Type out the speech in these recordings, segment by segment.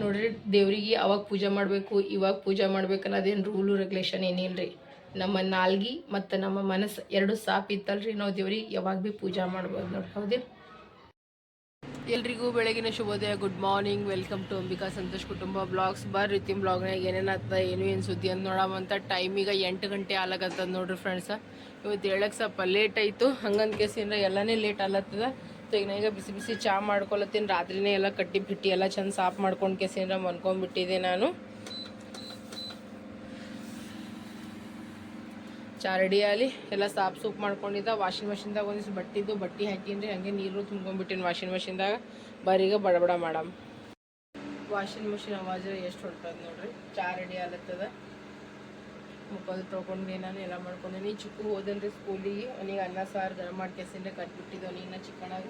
ನೋಡ್ರಿ, ದೇವ್ರಿಗೆ ಅವಾಗ ಪೂಜೆ ಮಾಡಬೇಕು, ಇವಾಗ ಪೂಜೆ ಮಾಡ್ಬೇಕು ಅನ್ನೋದೇನು ರೂಲು ರೆಗ್ಯುಲೇಷನ್ ಏನಿಲ್ಲ ರೀ ನಮ್ಮ ನಾಲ್ಗಿ ಮತ್ತು ನಮ್ಮ ಮನಸ್ಸು ಎರಡು ಸಾಪ್ ಇತ್ತಲ್ರಿ. ನಾವು ದೇವ್ರಿಗೆ ಯಾವಾಗ ಭೀ ಪೂಜೆ ಮಾಡ್ಬೋದು ನೋಡ್ರಿ ಹೌದಿಲ್ಲ ಎಲ್ರಿಗೂ ಬೆಳಗಿನ ಶುಭೋದಯ. Good morning welcome to Ambika Santosh ಕುಟುಂಬ ಬ್ಲಾಗ್ಸ್ ಬರ್ರಿ ರೀತಿ ಬ್ಲಾಗ್ನಾಗ ಏನೇನಾಗ್ತದೆ ಏನು ಏನು ಸುದ್ದಿ ಅಂತ ನೋಡಮಂತ ಟೈಮ್ ಈಗ ಎಂಟು ಗಂಟೆ ಆಲಾಗತ್ತದ ನೋಡ್ರಿ ಫ್ರೆಂಡ್ಸ ಇವತ್ತು ಹೇಳಕ್ಕೆ ಸ್ವಲ್ಪ ಲೇಟ್ ಆಯಿತು. ಹಂಗಂದ ಏನರ ಎಲ್ಲನೇ ಲೇಟ್ ಆಲತ್ತದ. ಸೊ ಈಗ ನಾನೀಗ ಬಿಸಿ ಬಿಸಿ ಚಾ ಮಾಡ್ಕೊಳತ್ತೀನಿ. ರಾತ್ರಿನೇ ಎಲ್ಲ ಕಟ್ಟಿ ಬಿಟ್ಟು ಎಲ್ಲ ಚಂದ ಸಾಫ್ ಮಾಡ್ಕೊಂಡು ಕೇಸಿಂದ ಮನ್ಕೊಂಡ್ಬಿಟ್ಟಿದ್ದೆ ನಾನು. ಚಾ ರೆಡಿ ಆಗಲಿ ಎಲ್ಲ ಸಾಫ್ ಸೂಪ್ ಮಾಡ್ಕೊಂಡಿದ್ದ. ವಾಷಿಂಗ್ ಮಷಿನ್ದಾಗ ಒಂದಿಸ್ ಬಟ್ಟಿದ್ದು, ಬಟ್ಟೆ ಹಾಕಿನ್ರಿ ಹಂಗೆ ನೀರು ತುಂಬ್ಕೊಂಡ್ಬಿಟ್ಟಿನಿ ವಾಷಿಂಗ್ ಮಷಿನ್ದಾಗ ಬರೀಗ ಬಡಬಡ ಮಾಡಮ್. ವಾಷಿಂಗ್ ಮಷಿನ್ ಅವಾಜ್ ಎಷ್ಟು ಹೊಡ್ತದ ನೋಡ್ರಿ? ಚಾ ರೆಡಿ ಆಗ್ಲತ್ತದ ಮುಖದ ತೊಗೊಂಡು ನಾನು ಎಲ್ಲ ಮಾಡ್ಕೊಂಡೀನಿ. ಚಿಕ್ಕು ಹೋದನ್ರಿ ಸ್ಕೂಲಿಗೆ. ಅವನಿಗೆ ಅನ್ನ ಸಾರು ಗರಂ ಮಾಡಿ ಕೆಸಿಂದ ಕಟ್ಬಿಟ್ಟಿದ್ದು ಅವನಿಗೆ ಚಿಕ್ಕನಾಗ.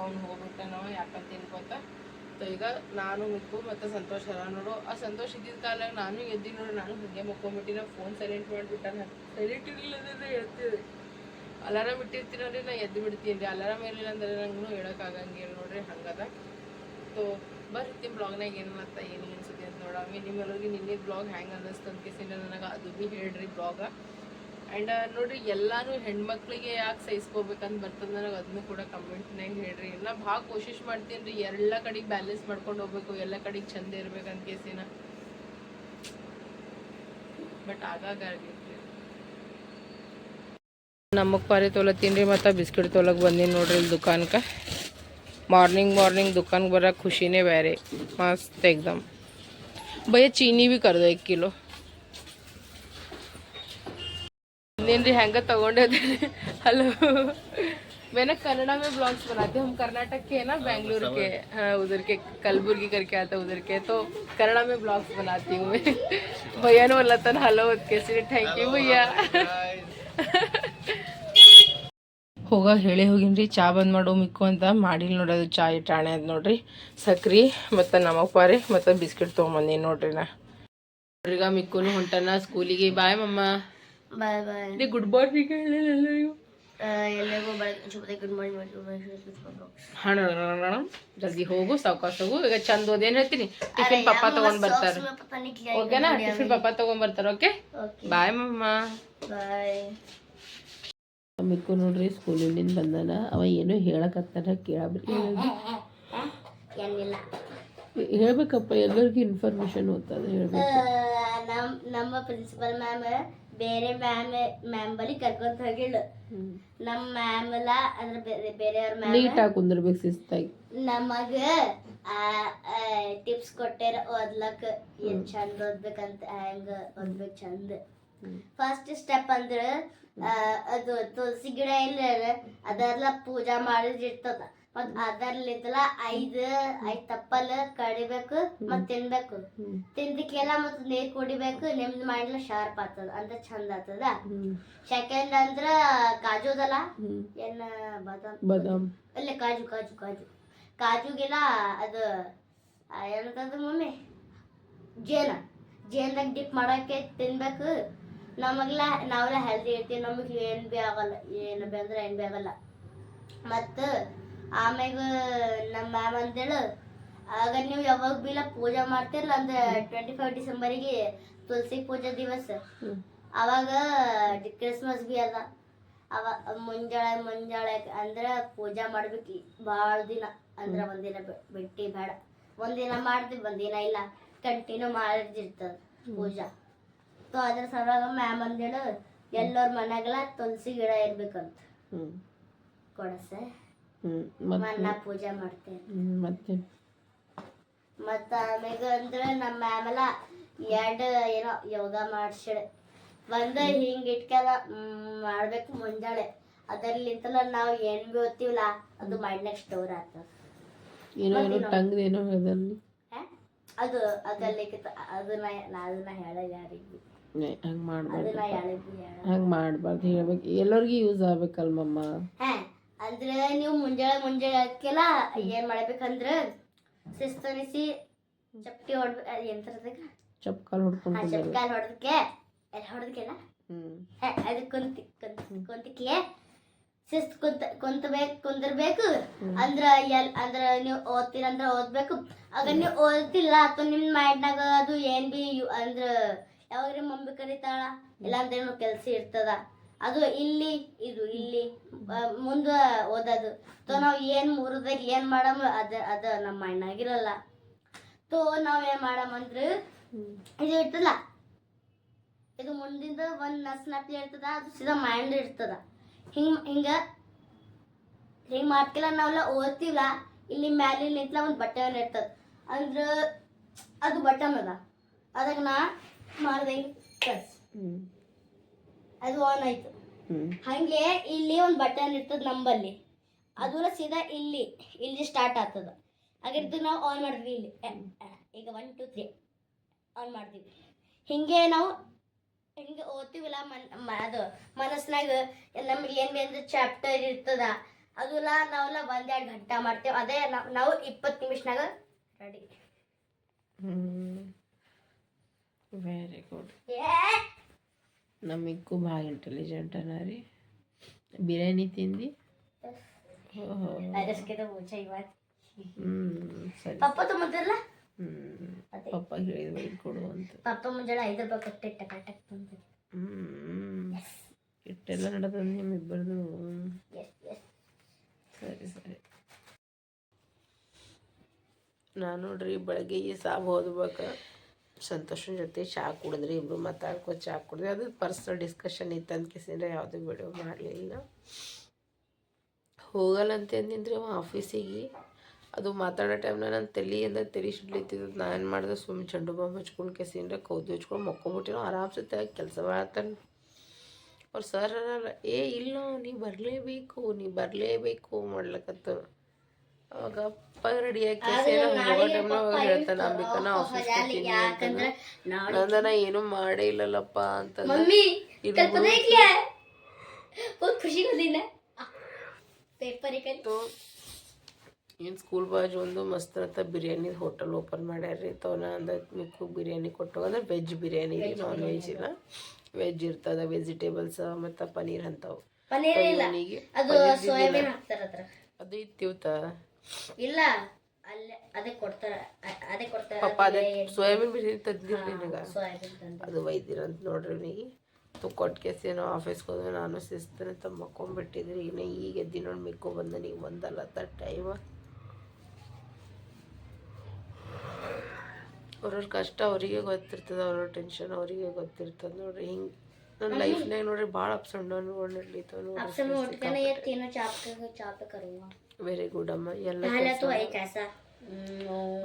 ಅವ್ನು ಹೋಗ್ಬಿಟ್ಟ ನಾವು ಯಾಕಂತ ತಿನ್ಕೋತ ಸೊ ಈಗ ನಾನು, ಮಿಕ್ಕು ಮತ್ತು ಸಂತೋಷ ಅಲ್ಲ. ನೋಡು, ಆ ಸಂತೋಷ ಇದ್ದಿದ್ದ ಕಾಲಾಗ ನಾನು ಎದ್ದಿ ನೋಡಿ, ನಾನು ಹಿಂಗೆ ಮಕ್ಕೊಂಬಿಟ್ಟಿನ ಫೋನ್ ಸೈಲೆಂಟ್ ಮಾಡಿಬಿಟ್ಟ. ಸೈಲೆಂಟ್ ಇರಲಿಲ್ಲ ಹೇಳ್ತೀವಿ ಅಲಾರಾಮ್ ಇಟ್ಟಿರ್ತೀನಿ ರೀ ನಾ ಎದ್ದು ಬಿಡ್ತೀನಿ ರೀ. ಅಲಾರಾಮ್ ಇರಲಿಲ್ಲ ಅಂದರೆ ನಂಗೂ ಹೇಳೋಕ್ಕಾಗಂಗಿಲ್ಲ ನೋಡ್ರಿ, ಹಂಗದ. ಸೊ ಬರ್ತೀನಿ ಬ್ಲಾಗ್ನಾಗ ಏನು ಮತ್ತೆ ಏನು ಅನ್ಸುತ್ತೆ ಅಂತ ನೋಡಮ್ಮಿ ನಿಮ್ಮೆಲ್ಲರಿಗೆ ನಿನ್ನೆ ಬ್ಲಾಗ್ ಹೆಂಗೆ ಅನ್ನಿಸ್ತು ಅಂತ ಕೇಸಿಂದ ನನಗೆ ಅದು ಭೀ ಹೇಳ್ರಿ ಬ್ಲಾಗ ಆ್ಯಂಡ್ uh, ನೋಡ್ರಿ, ಎಲ್ಲಾನು ಹೆಣ್ಮಕ್ಳಿಗೆ ಯಾಕೆ ಸಹಿಸ್ಕೋಬೇಕಂತ ಬರ್ತದೆ ನನಗೆ ಅದನ್ನ ಕೂಡ ಕಮೆಂಟ್ನಾಗ ಹೇಳ್ರಿ. ನಾ ಭಾಳ ಕೋಶಿಶ್ ಮಾಡ್ತೀನಿ ರೀ ಎಲ್ಲ ಕಡೆಗೆ ಬ್ಯಾಲೆನ್ಸ್ ಮಾಡ್ಕೊಂಡು ಹೋಗ್ಬೇಕು, ಎಲ್ಲ ಕಡೆಗೆ ಚಂದ ಇರ್ಬೇಕಂತ ಕೇಸಿನ ಬಟ್ ಆಗಾಗ ನಮಗೆ ಪಾರಿ ತೊಲತ್ತೀನಿ ರೀ, ಮತ್ತು ಬಿಸ್ಕಿಟ್ ತೊಲಕ್ ಬಂದೀನಿ ನೋಡ್ರಿ ಇಲ್ಲಿ ದುಕಾನ್ಕ. ಮಾರ್ನಿಂಗ್ ಮಾರ್ನಿಂಗ್ ದುಕಾನ್ಗೆ ಬರೋಕೆ ಖುಷಿನೇ ಬೇರೆ ಮಸ್ತ್ ಎಕ್ದಮ್ ಭಯ ಚೀನಿ ಭೀ ಕರ್ದು ಕಿಲೋ. एक किलो ಇನ್ನೇನ್ರಿ ಹೆಂಗ ತಗೊಂಡೆ ಹಲೋ मैंने कन्नड़ा में ब्लॉग्स बनाते हम कर्नाटक के है ना बेंगलुरु के हाँ उधर के कलबुर्गी करके आता उधर के तो कन्नड़ा में ब्लॉग्स बनाती हूँ मैं भैया ने बोला था हलो कैसे थैंक यू भैया ಹೋಗ ಹೇಳಿ ಹೋಗಿನ್ರಿ ಚಾ ಬಂದ್ ಮಾಡೋ ಮಿಕ್ಕು ಅಂತ ಮಾಡಿಲ್ಲ ನೋಡೋದು ಚಾ ಇಟ್ಟಾಣೆ ಅದ್ ನೋಡ್ರಿ ಸಕ್ರಿ ಮತ್ತು ನಮಗ್ ಪಾರಿ ಮತ್ತು ಬಿಸ್ಕಿಟ್ ತೊಗೊಂಬಂದೀನಿ ನೋಡ್ರಿ ನಾ ಈಗ ಮಿಕ್ಕುನು ಹೊಂಟನ ಸ್ಕೂಲಿಗೆ ಬಾಯ್ ಮಮ್ಮ ಬಾಯ್ ಬಾಯ್ ನೀ ಗುಡ್ ಮಾರ್ನಿಂಗ್ ಹೇಳಿಲ್ಲ ಎಲ್ಲರಿಗೂ ಎಲ್ಲರಿಗೂ ಬೆಳಗ್ಗೆ ಗುಡ್ ಮಾರ್ನಿಂಗ್ ಹಣ ಜಲ್ದಿ ಹೋಗು ಸಾವ್ಕಾಸ್ ಹೋಗು. ಈಗ ಚಂದ ಏನು ಹೇಳ್ತೀನಿ? ಟಿಫಿನ್ ಪಪ್ಪ ತಗೊಂಡ್ ಬರ್ತಾರೆ. ಓಕೆನಾ? ಟಿಫಿನ್ ಪಪ್ಪ ತಗೊಂಡ್ ಬರ್ತಾರೆ ಓಕೆ? ಬಾಯ್ ಮಮ್ಮ ಬಾಯ್ ಮಿಕ್ಕು ನೋಡ್ರಿ ಸ್ಕೂಲಿಂದ ಬಂದಾನ. ಅವ ಏನೋ ಹೇಳಕತ್ತಾನ ಕೇಳಬೇಕು ಏನಿಲ್ಲ. ಹೇಳ್ಬೇಕಪ್ಪ ಎಲ್ಲರಿಗೂ ಇನ್ಫಾರ್ಮೇಶನ್ ಓದ್ತದ ಹೇಳ್ಬೇಕು. ನಮ್ ನಮ್ಮ ಪ್ರಿನ್ಸಿಪಲ್ ಮ್ಯಾಮ್ ಬೇರೆ ಮ್ಯಾಮ್ ಮ್ಯಾಮ್ ಬಳಿ ಕರ್ಕೊಂತ ಹೋಗಿಲ್ಲ ನಮ್ಮ ಮ್ಯಾಮ್ ಎಲ್ಲ ಅಂದ್ರೆ ಬೇರೆ ಬೇರೆಯವ್ರ ಮ್ಯಾಮ್ ನೀಟಾಗಿ ಕುಂದಿರ್ಬೇಕು ಶಿಸ್ತಾಗಿ. ನಮಗ ಟಿಪ್ಸ್ ಕೊಟ್ಟಾರ ಓದ್ಲಕ್ ಏನ್ ಚಂದ ಓದ್ಬೇಕಂತ ಹೆಂಗ ಓದ್ಬೇಕು ಚಂದ. ಫಸ್ಟ್ ಸ್ಟೆಪ್ ಅಂದ್ರೆ ಅದು ತುಳಸಿ ಗಿಡ ಇಲ್ಲ ಅದೆಲ್ಲ ಪೂಜಾ ಮಾಡಿದಿರ್ತದ ಮತ್ ಅದರ್ಲಿದ್ಲ ಐದ್ ಐದ್ ತಪ್ಪಲ್ ಕಡಿಬೇಕು ಮತ್ ತಿನ್ಬೇಕು. ತಿಂದಕ್ಕೆಲ್ಲ ಮತ್ ನೀರ್ ಕುಡಿಬೇಕು ನಿಮ್ದ್ ಮಾಡ್ಲ ಶಾರ್ಪ್ ಆಗ್ತದ ಅಂತ ಚಂದ ಆಗ್ತದ. ಸೆಕೆಂಡ್ ಅಂದ್ರ ಕಾಜುದಲ್ಲ ಏನ್ ಬಾದಾಮ್? ಬಾದಾಮ್. ಅಲ್ಲ ಕಾಜು ಕಾಜು ಕಾಜು. ಕಾಜುಗೆಲ್ಲ ಅದು ಏನಂತಂದ್ರೆ ಮಮ್ಮಿ? ಜೇನ. ಜೇನ್ದಾಗ ಡಿಪ್ ಮಾಡೋಕೆ ತಿನ್ಬೇಕು. ನಮಗೆಲ್ಲ ನಾವೆಲ್ಲ ಹೆಲ್ದಿ ಇರ್ತೀವಿ ನಮಗೆ ಏನು ಭೀ ಆಗಲ್ಲ ಏನು ಭೀ ಅಂದ್ರೆ ಏನು ಭೀ ಆಗಲ್ಲ. ಮತ್ತು ಆಮ್ಯಾಗ ನಮ್ಮ ಮ್ಯಾಮ್ ಅಂತೇಳು ಆಗ ನೀವು ಯಾವಾಗ ಬಿಲ್ಲ ಪೂಜೆ ಮಾಡ್ತಿರಲ್ಲ ಅಂದ್ರೆ ಟ್ವೆಂಟಿ ಫೈವ್ ಡಿಸೆಂಬರಿಗೆ ತುಳಸಿ ಪೂಜೆ ದಿವಸ. ಅವಾಗ ಕ್ರಿಸ್ಮಸ್ ಬಿ ಅದ. ಅವ ಮುಂಜಾಳೆ ಮುಂಜಾಳೆ ಅಂದ್ರ ಪೂಜಾ ಮಾಡ್ಬೇಕು ಭಾಳ ದಿನ. ಅಂದ್ರ ಒಂದಿನ ಬಿಟ್ಟಿ ಬೇಡ. ಒಂದಿನ ಮಾಡ್ತೀವಿ ಒಂದಿನ ಇಲ್ಲ. ಕಂಟಿನ್ಯೂ ಮಾಡಿರ್ತದ ಪೂಜಾ. ಸೊ ಅದ್ರ ಸಲುವಾಗ ಮ್ಯಾಮ್ ಅಂದೇಳು ಎಲ್ಲರ ಮನ್ಯಾಗೆಲ್ಲ ತುಳಸಿ ಗಿಡ ಇರ್ಬೇಕಂತ. ಕೊಡಸೆ. ಪೂಜೆ ಮಾಡ್ತೇವೆ. ಮತ್ತೆ? ಮತ್ತ ಆಮೇಲೆ ಅಂದ್ರೆ ನಮ್ಮ ಮ್ಯಾಮೆಲ್ಲ ಎರಡು ಏನೋ ಯೋಗ ಮಾಡ್ಸಿಡ ಒಂದ ಹಿಂಗ ಇಟ್ಕೆಲ್ಲ ಮಾಡ್ಬೇಕು ಮುಂಜಾನೆ ಅದರಲ್ಲಿಂತ ನಾವು ಏನ್ ಬಿ ಓದ್ತೀವಲ್ಲ ಅದು ಮೈಂಡ್ನಾಗ ಸ್ಟೋರ್ ಆಗ್ತದ ಏನೋ ಏನೋ ಟಂಗ್ ಏನೋ ಅದಲ್ಲಿ ಹಾ? ಅದು ಅದರಲ್ಲಿ ಅದನ್ನ ಅದನ್ನ ಹೇಳ ಯಾರಿಗೆ. ಹಂಗ್ ಮಾಡ್ಬಾರ್ದು ಹಂಗ್ ಮಾಡ್ಬಾರ್ದು ಹೇಳ್ಬೇಕು. ಎಲ್ಲರಿಗೂ ಯೂಸ್ ಆಗ್ಬೇಕಲ್ಮಮ್ಮ ಹಾ? ಅಂದ್ರೆ ನೀವು ಮುಂಜಾನೆ ಮುಂಜಾನೆ ಅದಕ್ಕೆಲ್ಲ ಏನ್ ಮಾಡ್ಬೇಕಂದ್ರ ಶಿಸ್ತನಿಸಿ ಚಪ್ಪಟಿ ಹೊಡ್ಬೇಕು ಅದು ಎಂತರದಾಗ ಚಪ್ ಕಾಲು ಹೊಡ್ಕೊಂಡು ಆ ಚಪ್ಕಾಲ್ ಹೊಡೆದಕ್ಕೆ ಎಲ್ಲ ಹೊಡೆದಕ್ಕೆಲ್ಲ ಅದಕ್ಕೆ ಅದು ಕುಂತಿ ಕುಂತ ಕುಂತಿಕೆ ಶಿಸ್ತು ಕುಂತ ಕುಂತಬೇಕು ಕುಂದಿರ್ಬೇಕು. ಅಂದ್ರ ಎಲ್ ಅಂದ್ರ ನೀವು ಓದ್ತೀರ ಅಂದ್ರ ಓದ್ಬೇಕು. ಆಗ ನೀವು ಓದ್ತಿಲ್ಲ ಅಥವಾ ನಿಮ್ ಮೈಂಡ್ನಾಗ ಅದು ಏನ್ ಬಿ ಅಂದ್ರ ಯಾವಾಗ ಮಮ್ಮಿ ಕರೀತಾಳ ಇಲ್ಲ ಅಂದ್ರೆ ಏನೋ ಕೆಲ್ಸ ಇರ್ತದ. ಅದು ಇಲ್ಲಿ ಇದು ಇಲ್ಲಿ ಮುಂದೆ ಓದೋದು ತೋ ನಾವು ಏನ್ ಮುರಿದಾಗ ಏನ್ ಮಾಡಮ್ ಅದ ಅದ ನಮ್ಮ ಮೈಂಡ್ನಾಗಿರಲ್ಲ ತೋ ನಾವ್ ಏನ್ ಮಾಡಮ್ ಅಂದ್ರ ಇದು ಇರ್ತದ ಇದು ಮುಂದಿಂದ ಒಂದ್ ನಸ್ ನಪ್ಲಿ ಇರ್ತದ ಅದು ಸೀದಾ ಮೈಂಡ್ ಇರ್ತದ. ಹಿಂಗ್ ಹಿಂಗ ಹಿಂಗ್ ಮಾಡ್ತಿಲ್ಲ ನಾವೆಲ್ಲ ಓದ್ತಿಲ್ಲ ಇಲ್ಲಿ ಮ್ಯಾಲೆ ನಿಂತ್ಲ ಒಂದ್ ಬಟನ್ ಇರ್ತದ. ಅಂದ್ರ ಅದು ಬಟನ್ ಅದ ಅದಾಗ ನಾ ಮಾಡ್ದೆ ಅದು ಆನ್ ಆಯ್ತು. ಹಂಗೆ ಇಲ್ಲಿ ಒಂದು ಬಟನ್ ಇರ್ತದ ನಂಬಲ್ಲಿ. ಅದು ಸೀದಾ ಇಲ್ಲಿ ಇಲ್ಲಿ ಸ್ಟಾರ್ಟ್ ಆಗ್ತದ. ಹಾಗಿರ್ತದ ನಾವು ಆನ್ ಮಾಡಿದ್ವಿ ಇಲ್ಲಿ. ಈಗ ಒನ್ ಟು ತ್ರೀ ಆನ್ ಮಾಡ್ತೀವಿ. ಹಿಂಗೆ ನಾವು ಹಿಂಗೆ ಓದ್ತೀವಿಲ್ಲ ಮನ್ ಅದು ಮನಸ್ನಾಗ ನಮ್ಗೆ ಏನ್ ಬೇಂದ್ರೆ ಚಾಪ್ಟರ್ ಇರ್ತದ ಅದೆಲ್ಲ ನಾವೆಲ್ಲ ಒಂದೆರಡು ಗಂಟೆ ಮಾಡ್ತೇವೆ. ಅದೇ ನಾವ್- ನಾವು ಇಪ್ಪತ್ತು ನಿಮಿಷನಾಗ ರೆಡಿ ವೆರಿ ಗುಡ್ ನಮಗೂ ಭಾಳ ಇಂಟೆಲಿಜೆಂಟ್ ಅನ ರೀ ಬಿರಿಯಾನಿ ತಿಂದು ಓಹೋ ಅದಕ್ಕೆ ಮುಂಚೆ ಇವಾಗ ಹ್ಮ್ ಸರಿ ಪಪ್ಪ ತುಂಬದಿಲ್ಲ ಹ್ಮ್ ಅದೇ ಪಪ್ಪ ಹೇಳಿದ್ವಿ ಕೊಡು ಅಂತ ಪಪ್ಪ ಮುಂಜಾನೆ ಐದು ರೂಪಾಯಿ ಕೊಟ್ಟು ಟಕ ಟಕ್ ತಂದಿದ್ದು ಹ್ಮ್ ಇಟ್ಟೆಲ್ಲ ನಡೆದ ನಿಮ್ಮಿಬ್ಬರದು ಎಸ್ ಎಸ್ ಸರಿ ಸರಿ ನಾನು ನೋಡ್ರಿ ಬೆಳಗ್ಗೆ ಈ ಸಾಬ್ ಓದ್ಬೇಕು ಸಂತೋಷನ ಜೊತೆ ಚಹಾ ಕುಡಿದ್ರಿ ಇಬ್ಬರು ಮಾತಾಡ್ಕೊ ಚಹಾ ಕುಡಿದ್ರಿ ಅದು ಪರ್ಸ್ನಲ್ ಡಿಸ್ಕಷನ್ ಇತ್ತು ಅಂತ ಕಿಸಿಂದ್ರೆ ಯಾವುದೂ ವಿಡಿಯೋ ಮಾಡಲಿಲ್ಲ. ಹೋಗಲ್ಲ ಅಂತ ಅವ ಆಫೀಸಿಗೆ ಅದು ಮಾತಾಡೋ ಟೈಮ್ನ ನನ್ನ ತಲೆಯಿಂದ ತಲೆ ಸುಡ್ಲಿತ್ತಿದ್ದು ನಾನು ಏನು ಮಾಡಿದೆ ಸುಮ್ಮನೆ ಚಂಡು ಬಾಂಬ್ ಹಚ್ಕೊಂಡು ಕೆಸಿಂದ್ರೆ ಕೌದು ಹಚ್ಕೊಂಡು ಮಕ್ಕೊಂಬಿಟ್ಟಿನೋ. ಆರಾಮ್ಸೆ ಕೆಲಸ ಮಾಡ್ತಾನೆ. ಅವ್ರು ಸರ್ ಅನ್ನಲ್ಲ ಏ, ಇಲ್ಲ, ನೀ ಬರಲೇಬೇಕು ನೀ ಬರಲೇಬೇಕು ಮಾಡ್ಲಕತ್ತು. ಅವಾಗ ತಪ್ಪಾಗಿ ರೆಡಿ ಹೇಳ್ತಾನ ಆಫೀಸ್ ನಂದನ ಏನು ಮಾಡೇ ಇಲ್ಲಲ್ಲಪ್ಪ ಅಂತ ಏನು ಸ್ಕೂಲ್ ಬಾಜು ಒಂದು ಮಸ್ತ್ ಅಂತ ಬಿರಿಯಾನಿ ಹೋಟೆಲ್ ಓಪನ್ ಮಾಡ್ಯಾರ್ರಿ. ತವನ ಅಂದ ಮಿಕ್ಕು ಬಿರಿಯಾನಿ ಕೊಟ್ಟು ಅಂದ್ರೆ ವೆಜ್ ಬಿರಿಯಾನಿ ನಾನ್ ವೆಜ್ ಇಲ್ಲ. ವೆಜ್ ಇರ್ತದ ವೆಜಿಟೇಬಲ್ಸ್ ಮತ್ತು ಪನೀರ್ ಅಂತವು. ಪನೀರ್ ಅದು ಇತ್ತಿವ್ತ? ಇಲ್ಲ ಅಲ್ಲೇ ಅದೇ ಕೊಡ್ತಾರ ಅದೇ ಕೊಡ್ತಾರ ಪಾಪ ಅದೇ ಸೋಯಾಬೀನ್ ಬಿರಿಯಾನಿ ತಂದಿರ್ರಿ ನಿನಗೆ. ಸೋಯಾಬೀನ್ ತಂದು ಅದು ಒಯ್ದಿರಂತ ನೋಡ್ರಿ ಅವನಿಗೆ ತು ಕೊಟ್ಟು ಕೇಸಿ ಏನೋ ಆಫೀಸ್ಗೆ ಹೋದ್ರೆ ನಾನು ಶಿಸ್ತನೆ ಅಂತ ಮಕ್ಕೊಂಬಿಟ್ಟಿದ್ರಿ ಇನ್ನು ಈಗ ಎದ್ದಿ ನೋಡಿ ಮಿಕ್ಕೊ ಬಂದ ನೀವು ಬಂದಲ್ಲ ಟೈಮ್. ಅವ್ರವ್ರ ಕಷ್ಟ ಅವರಿಗೆ ಗೊತ್ತಿರ್ತದೆ ಅವ್ರವ್ರ ಟೆನ್ಷನ್ ಅವರಿಗೆ ಗೊತ್ತಿರ್ತದೆ ನೋಡ್ರಿ. ಹಿಂಗೆ ನನ್ನ ಲೈಫ್ನಾಗ ನೋಡ್ರಿ ಭಾಳ ಅಪ್ಸ್ ಆ್ಯಂಡ್ ಡೌನ್ ನೋಡ್ಲಿತ್ತು ನೋಡ್ರಿ ವೆರಿ ಗುಡ್ ಅಮ್ಮ. ಎಲ್ಲ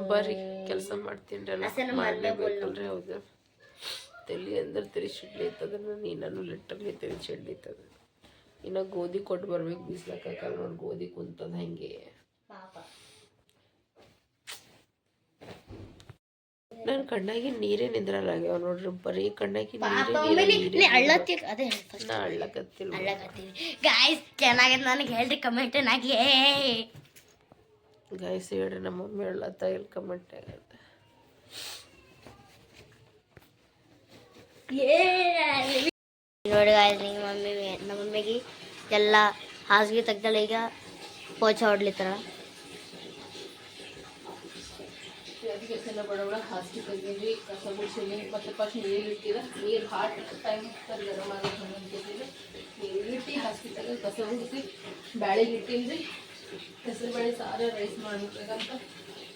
ಬರ್ರಿ ಕೆಲಸ ಮಾಡ್ತೀನಿ ಮಾಡ್ಲೇಬೇಕಲ್ರಿ ಹೌದು. ತಲೆ ಅಂದ್ರೆ ತಿರಿ ಸಿಡ್ಲಿತ್ತದ ನೀನೂ ಲಿಟ್ರಲಿ ತಿರಿ ಸಿಡ್ಲಿತ್ತದ ಇನ್ನು ಗೋಧಿ ಕೊಟ್ಟು ಬರ್ಬೇಕು ಬಿಸ್ಲಕ್ಕ ನೋಡಿ ಗೋಧಿ ಕುಂತದ ಹಂಗೆ. ನನ್ನ ಕಣ್ಣಾಗಿ ನೀರೇ ನಿಂದ್ರಲ್ಲಾಗ್ಯಾವ ನೋಡ್ರಿ ಬರೀ ಕಣ್ಣಾಗಿ ನೀರೇ ಅಳ್ಳತ್ತಿ ಅದೇ ನಾ ಅಳ್ಳಕತ್ತಿಲ್ಲ ಅಳ್ಳಕತ್ತೀವಿ ಗಾಯ್ಸ್ ಚೆನ್ನಾಗಿದೆ ನನಗೆ ಹೇಳ್ರಿ ಕಮೆಂಟ್ ನಾಗೆ. ಗಾಯ್ಸ್ ಹೇಳ್ರಿ ನಮ್ಮ ಮಮ್ಮಿ ಅಳ್ಳತ್ತ ಇಲ್ಲಿ ಕಮೆಂಟ್ ಆಗತ್ತೆ ನೋಡಿ ಗಾಯ್ಸ್ ನಿಮ್ಮ ಮಮ್ಮಿ ನಮ್ಮ ಮಮ್ಮಿಗೆ ಎಲ್ಲ ಹಾಸಿಗೆ ತೆಗ್ದಳ ಈಗ ಪೋಚ ಹೊಡ್ಲಿತ್ತಾರ. ಅದಕ್ಕೆ ಬಡ ಬಡ ಹಾಸಿಗೆ ತೆಗೀರಿ ಕಸ ಗುಡಿಸಿಲಿ ಮತ್ತೆ ಫಸ್ಟ್ ನೀರು ಇಟ್ಟಿದ್ರೆ ನೀರು ಹಾಟ್ ಟೈಮ್ ಗರಂ ಆಗೋದು ನೀರು ಇಟ್ಟು ಹಾಸಿಗೆ ತೆಗೆದು ಕಸ ಗುಡಿಸಿ ಬ್ಯಾಳಿಗೆ ಇಟ್ಟಿನ್ರಿ ಹೆಸರು ಬೇಳೆ ಸಾರ ರೈಸ್ ಮಾಡಬೇಕಂತ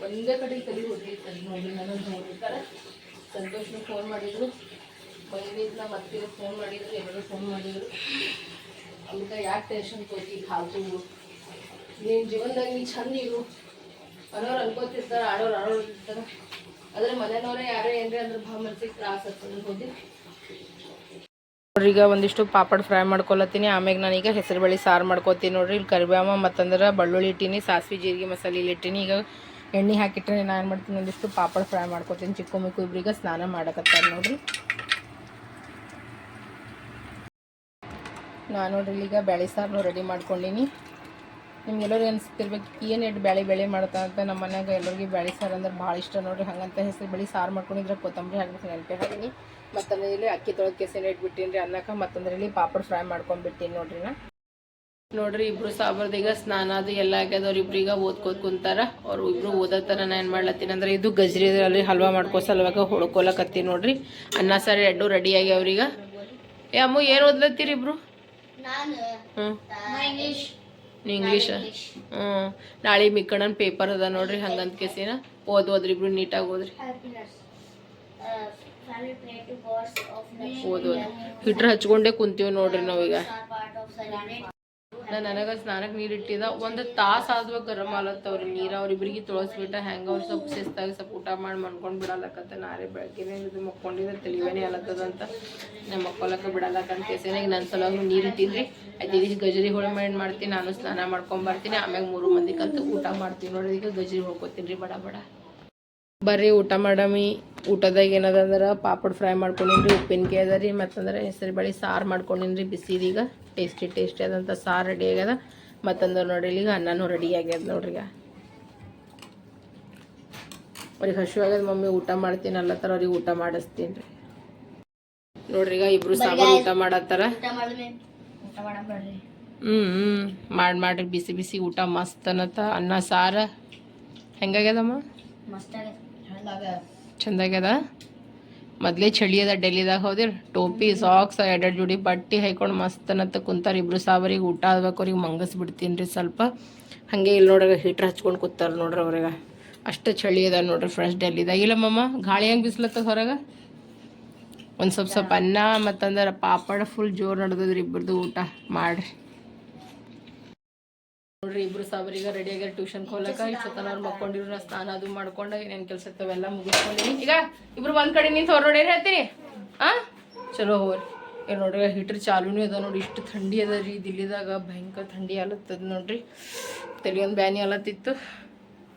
ಒಂದೇ ಕಡೆ ತಲೆ ಹೊಟ್ಟಿರ್ತಾರೆ ನೋಡಿ ನಾನು ನೋಡಿರ್ತಾರೆ. ಸಂತೋಷನ ಫೋನ್ ಮಾಡಿದ್ರು. ಮೈನಿದ್ನ ಮತ್ತೆ ಫೋನ್ ಮಾಡಿದ್ರು, ಎಲ್ಲರೂ ಫೋನ್ ಮಾಡಿದ್ರು. ಅದಕ್ಕೆ ಯಾಕೆ ಟೆನ್ಷನ್ ತೋತಿ ಹಾಲ್ತು ನಿನ್ನ ಜೀವನದಾಗ ನೀ ಚಂದ ಇರು. ಅನ್ನೋರು ಅನ್ಕೋತಿರ್ತಾರೆ, ಆಡೋರು ಆಡೋರು ಇರ್ತಾರೆ. ಮನೆಯವ್ರೆ ಯಾರೇ ಏನ್ರಿ ಅಂದ್ರೆ ಭಾಳ ಮನ್ಸಿಗೆ ತ್ರಾಸ ಹೋಗಿ. ಈಗ ಒಂದಿಷ್ಟು ಪಾಪಡ್ ಫ್ರೈ ಮಾಡ್ಕೊಳತ್ತೀನಿ ಆಮ್ಯಾಗ ನಾನೀಗ ಹೆಸರು ಬೇಳೆ ಸಾರು ಮಾಡ್ಕೊತೀನಿ ನೋಡ್ರಿ. ಇಲ್ಲಿ ಕರಿಬೇವ ಮತ್ತಂದ್ರೆ ಬೆಳ್ಳುಳ್ಳಿ ಇಟ್ಟಿನಿ, ಸಾಸಿವೆ ಜೀರಿಗೆ ಮಸಾಲೆ ಇಲ್ಲಿ ಇಟ್ಟಿನಿ. ಈಗ ಎಣ್ಣೆ ಹಾಕಿಟ್ರೆ ನಾನು ಏನು ಮಾಡ್ತೀನಿ, ಒಂದಿಷ್ಟು ಪಾಪಡ್ ಫ್ರೈ ಮಾಡ್ಕೊತೀನಿ. ಚಿಕ್ಕ ಮಿಕ್ಕು ಇಬ್ಬರಿಗೆ ಸ್ನಾನ ಮಾಡಕತ್ತಾರೆ ನೋಡ್ರಿ. ನಾನು ನೋಡ್ರಿ, ಈಗ ಬೇಳೆ ಸಾರನ್ನು ರೆಡಿ ಮಾಡ್ಕೊಂಡಿನಿ. ನಿಮ್ಗೆ ಎಲ್ಲರಿಗೂ ಅನಿಸ್ತಿರ್ಬೇಕು ಏನು ಇಟ್ಟು ಬ್ಯಾಳಿ ಬೆಳೆ ಮಾಡ್ತಾ ಅಂತ ನಮ್ಮ ಮನ್ಯಾಗ ಎಲ್ಲರಿಗೆ ಬ್ಯಾಳಿ ಸಾರು ಅಂದ್ರೆ ಭಾಳ ಇಷ್ಟ ನೋಡ್ರಿ. ಹಂಗಂತ ಹೆಸರು ಬೆಳೆ ಸಾರು ಮಾಡ್ಕೊಂಡಿದ್ರೆ ಕೊತ್ತಂಬರಿ ಹಾಕ್ಬೇಕು ನೆನಪೆ ಹಾಕಿನಿ ಮತ್ತಂದ್ರೆ ಇಲ್ಲಿ ಅಕ್ಕಿ ತೊಳೆದು ಕೆಸಿನ ಇಟ್ಬಿಟ್ಟಿನಿ ರೀ ಅನ್ನಕ್ಕೆ ಮತ್ತೊಂದರಲ್ಲಿ ಇಲ್ಲಿ ಪಾಪಡ್ ಫ್ರೈ ಮಾಡ್ಕೊಂಡ್ಬಿಟ್ಟಿನಿ ನೋಡ್ರಿ ನಾ. ನೋಡ್ರಿ ಇಬ್ರು ಸಾಬರ್ದ ಈಗ ಸ್ನಾನ ಅದು ಎಲ್ಲ ಆಗ್ಯದ ಅವ್ರ ಇಬ್ರು ಈಗ ಓದ್ಕೋದ್ ಕುಂತಾರ. ಅವ್ರು ಇಬ್ರು ಓದತ್ತಾರ ನಾ ಏನು ಮಾಡ್ಲತ್ತೀನಿ ಅಂದ್ರೆ ಇದು ಗಜ್ರಿ ಅಲ್ಲಿ ಹಲ್ವಾ ಮಾಡ್ಕೋ ಸಲುವಾಗ ಹೊಡ್ಕೊಲಕತ್ತೀನಿ ನೋಡ್ರಿ. ಅನ್ನ ಸಾರು ಎರಡು ರೆಡಿ ಆಗ್ಯಾವ್ರೀಗ. ಏ ಅಮ್ಮ ಏನು ಓದ್ಲತ್ತೀರಿ ಇಬ್ರು? ನಾನು ಹ್ಞೂ ನೀ ಇಂಗ್ಲೀಷ್ ಹ್ಞೂ ನಾಳೆ ಮಿಕ್ಕಣ್ಣನ ಪೇಪರ್ ಅದ ನೋಡ್ರಿ ಹಂಗಂತ ಕೇಸಿನ. ಓದ್ ಓದ್ರಿ ಇಬ್ರು ನೀಟಾಗಿ ಓದ್ರಿ. ಓದೋದು Uh, family pray to gods of ಓದ್ ಓದ್ ಹಿಟ್ರ್ ಹಚ್ಕೊಂಡೇ ಕುಂತೀವಿ ನೋಡ್ರಿ ನಾವೀಗ. Are part ನಾ ನನಗೆ ಸ್ನಾನಕ್ಕೆ ನೀರು ಇಟ್ಟಿದ. ಒಂದು ತಾಸು ಆದ್ವ ಗರಮ್ ಆಲತ್ತವ್ರಿ ನೀರು. ಅವ್ರಿಬ್ರಿಗೆ ತೊಳಸ್ಬಿಟ್ಟ ಹೆಂಗೆ ಅವ್ರು ಸ್ವಲ್ಪ ಶಿಸ್ತಾಗಿ ಸ್ವಲ್ಪ ಊಟ ಮಾಡಿ ಮನ್ಕೊಂಡು ಬಿಡಲಕತ್ತ. ನಾರೇ ಬೆಳಗ್ಗೆನೇ ಇದು ಮಕ್ಕೊಂಡಿದ್ದ ತಿಳಿವೇನೆ ಆಲತ್ತದ ಅಂತ ನಾ ಮಕ್ಕೊಲಕ್ಕ ಬಿಡಲಕ್ಕಂತ ಕೇಸೇನಾಗ ನನ್ನ ಸಲುವಾಗಿ ನೀರು ಇಟ್ಟಿದ್ರಿ. ಈಗ ಗಜರಿ ಹೋಳ ಮಾಡಿ ಮಾಡ್ತೀನಿ ನಾನು ಸ್ನಾನ ಮಾಡ್ಕೊಂಡ್ ಬರ್ತೀನಿ ಆಮ್ಯಾಗ ಮೂರು ಮಂದಿ ಕಲ್ತು ಊಟ ಮಾಡ್ತೀನಿ ನೋಡ್ರಿ. ಈಗ ಗಜರಿ ಹೋಗ್ಕೋತೀನಿ ರೀ ಬಡ ಬಡ. ಬರ್ರಿ ಊಟ ಮಾಡಮಿ. ಊಟದಾಗ ಏನದ ಅಂದ್ರೆ ಪಾಪಡ್ ಫ್ರೈ ಮಾಡ್ಕೊಂಡಿನ್ರಿ ಉಪ್ಪಿನಕಾಯಿ ಅದ ರೀ ಮತ್ತಂದ್ರೆ ಹೆಸರು ಬೇಳೆ ಸಾರು ಮಾಡ್ಕೊಂಡಿನ್ರಿ ಬಿಸಿದೀಗ. ಟೇಸ್ಟಿ ಟೇಸ್ಟಿ ಆದಂಥ ಸಾರು ರೆಡಿ ಆಗ್ಯದ. ಮತ್ತಂದ್ರೆ ನೋಡ್ರಿ ಈಗ ಅನ್ನನೂ ರೆಡಿ ಆಗ್ಯದ ನೋಡ್ರಿ ಈಗ. ಅವ್ರಿಗೆ ಹಸು ಆಗ್ಯದ ಮಮ್ಮಿ ಊಟ ಮಾಡ್ತೀನಿ ಅಲ್ಲತ್ತಾರ ಅವ್ರಿಗೆ ಊಟ ಮಾಡಿಸ್ತೀನಿ ರೀ ನೋಡ್ರಿ ಈಗ ಇಬ್ರು ಸಾಂಬಾರು ಊಟ ಮಾಡತ್ತಾರ. ಹ್ಮ್ ಹ್ಞೂ ಹ್ಞೂ ಮಾಡಿ ಮಾಡ್ರಿ ಬಿಸಿ ಬಿಸಿ ಊಟ ಮಸ್ತ್ ಅನ್ನತ್ತ. ಅನ್ನ ಸಾರ. ಹೆಂಗಾಗ್ಯದಮ್ಮ ಮಸ್ತ್ ಚಂದಾಗ್ಯದ ಮೊದ್ಲೇ ಚಳಿ ಅದ ಡೆಲ್ಲಿದಾಗ ಹೋದಿರ್, ಟೋಪಿ ಸಾಕ್ಸ್ ಎರಡೆರಡು ಜೋಡಿ ಬಟ್ಟೆ ಹೈಕೊಂಡು ಮಸ್ತ್ ಅನ್ನತ್ತ ಕುಂತಾರ. ಇಬ್ರು ಸಾವರಿಗೆ ಊಟ ಆದ್ಬೇಕು ಅವ್ರಿಗೆ ಮಂಗಸ್ ಬಿಡ್ತೀನಿ ರೀ ಸ್ವಲ್ಪ. ಹಾಗೆ ಇಲ್ಲಿ ನೋಡ್ರಿ ಹೀಟ್ರ್ ಹಚ್ಕೊಂಡು ಕೂತಾರ ನೋಡ್ರಿ ಅವ್ರಿಗೆ. ಅಷ್ಟು ಚಳಿ ಅದ ನೋಡ್ರಿ ಫ್ರೆಶ್ ಡೆಲ್ಲಿದಾಗ. ಇಲ್ಲ ಮಮ್ಮ ಗಾಳಿ ಹೆಂಗೆ ಬಿಸ್ಲತ್ತದ ಹೊರಗೆ? ಒಂದು ಸ್ವಲ್ಪ ಸ್ವಲ್ಪ ಅನ್ನ ಮತ್ತಂದ್ರೆ ಪಾಪಡ ಫುಲ್ ಜೋರು ನಡ್ದದ್ರಿ ಇಬ್ಬರದು ಊಟ. ಮಾಡ್ರಿ. ನೋಡ್ರಿ, ಇಬ್ರು ಸಾಬರಿಗೆ ರೆಡಿ ಆಗ್ಯಾರ ಟ್ಯೂಷನ್ ಹೋಲಕ ಇಷ್ಟೊತ್ತನ ಅವ್ರು ನಾ ಸ್ನಾನ ಅದು ಮಾಡ್ಕೊಂಡು ಏನೇನು ಕೆಲಸ ಇರ್ತಾವೆಲ್ಲ ಮುಗಿಸ್ಕೊಂಡಿನಿ. ಈಗ ಇಬ್ರು ಒಂದ್ ಕಡೆ ನಿಂತು ಹೊರ ನೋಡಿ ಏನು ಹೇಳ್ತೀರಿ? ಆ? ಚಲೋ ಹೋಗ್ರಿ. ಏ ನೋಡ್ರಿ, ಹೀಟರ್ ಚಾಲೂನೇ ಅದ ನೋಡಿ ಇಷ್ಟು ಥಂಡಿ ಅದ ರೀ, ದಿಲ್ಲಿದಾಗ ಭಯಂಕರ ಥಂಡಿ ಆಲತ್ತದ ನೋಡ್ರಿ. ತಲೆ ಒಂದು ಬ್ಯಾನಿ ಆಲತ್ತಿತ್ತು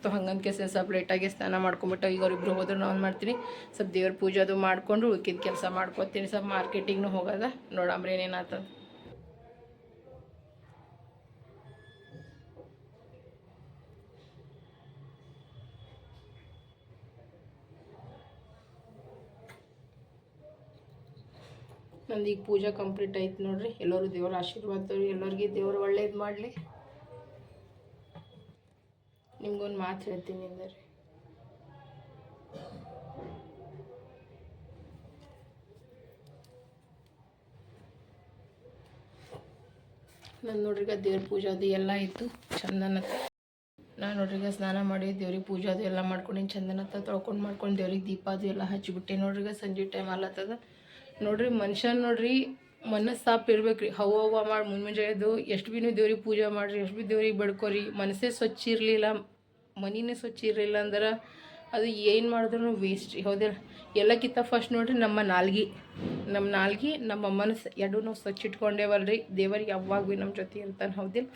ಸೊ ಹಂಗಂತ ಕೆಸ ಸ್ವಲ್ಪ ಲೇಟಾಗಿ ಸ್ನಾನ ಮಾಡ್ಕೊಂಬಿಟ್ಟು ಈಗ ಅವ್ರಿಬ್ರು ಹೋದ್ರೆ ನಾನು ಮಾಡ್ತೀನಿ. ಸ್ವಲ್ಪ ದೇವ್ರ ಪೂಜೆ ಅದು ಮಾಡ್ಕೊಂಡು ಉಳ್ಕಿದ ಕೆಲಸ ಮಾಡ್ಕೊತೀನಿ. ಸ್ವಲ್ಪ ಮಾರ್ಕೆಟಿಂಗ್ನು ಹೋಗೋದ. ನೋಡಂಬ್ರಿ ಏನೇನಾಗ್ತದ ನಂದು ಈಗ ಪೂಜೆ ಕಂಪ್ಲೀಟ್ ಆಯ್ತು ನೋಡ್ರಿ. ಎಲ್ಲರೂ ದೇವ್ರ ಆಶೀರ್ವಾದ ಎಲ್ಲರಿಗೆ ದೇವ್ರು ಒಳ್ಳೇದು ಮಾಡಲಿ. ನಿಮ್ಗೊಂದು ಮಾತು ಹೇಳ್ತೀನಿ ಅಂದರೆ ನಾನು ನೋಡ್ರಿಗ ದೇವ್ರ ಪೂಜೆ ಅದು ಎಲ್ಲ ಇತ್ತು ಚಂದನ ನಾನು ನೋಡ್ರಿಗ ಸ್ನಾನ ಮಾಡಿ ದೇವ್ರಿಗೆ ಪೂಜಾ ಅದು ಎಲ್ಲ ಮಾಡ್ಕೊಂಡು ಚಂದನ ತೊಳ್ಕೊಂಡು ಮಾಡ್ಕೊಂಡು ದೇವ್ರಿಗೆ ದೀಪ ಅದು ಎಲ್ಲ ಹಚ್ಚಿಬಿಟ್ಟೆ ನೋಡ್ರಿಗ ಸಂಜೆ ಟೈಮ್ ಆಲತ್ತದ ನೋಡ್ರಿ ಮನುಷ್ಯ ನೋಡ್ರಿ ಮನಸ್ಸು ಸಾಪ್ ಇರ್ಬೇಕ್ರಿ ಹವ ಹವ ಮಾಡಿ ಮುಂಜಾನೆ ಎದ್ದು ಎಷ್ಟು ಭೀ ನೀವು ದೇವ್ರಿಗೆ ಪೂಜೆ ಮಾಡಿರಿ, ಎಷ್ಟು ಭೀ ದೇವ್ರಿಗೆ ಬಡ್ಕೋರಿ, ಮನಸ್ಸೇ ಸ್ವಚ್ಛ ಇರಲಿಲ್ಲ, ಮನಿನೇ ಸ್ವಚ್ಛ ಇರಲಿಲ್ಲ ಅಂದ್ರೆ ಅದು ಏನು ಮಾಡಿದ್ರು ವೇಸ್ಟ್ ರೀ. ಹೌದಿಲ್ಲ ಎಲ್ಲಕ್ಕಿಂತ ಫಸ್ಟ್ ನೋಡ್ರಿ ನಮ್ಮ ನಾಲ್ಗಿ. ನಮ್ಮ ನಾಲ್ಗಿ, ನಮ್ಮ ಮನಸ್ಸು ಎರಡೂ ನಾವು ಸ್ವಚ್ಛ ಇಟ್ಕೊಂಡೇವಲ್ರಿ. ದೇವರಿಗೆ ಯಾವಾಗ ಭೀ ನಮ್ಮ ಜೊತೆ ಇರ್ತಾನೆ ಹೌದಿಲ್ಲ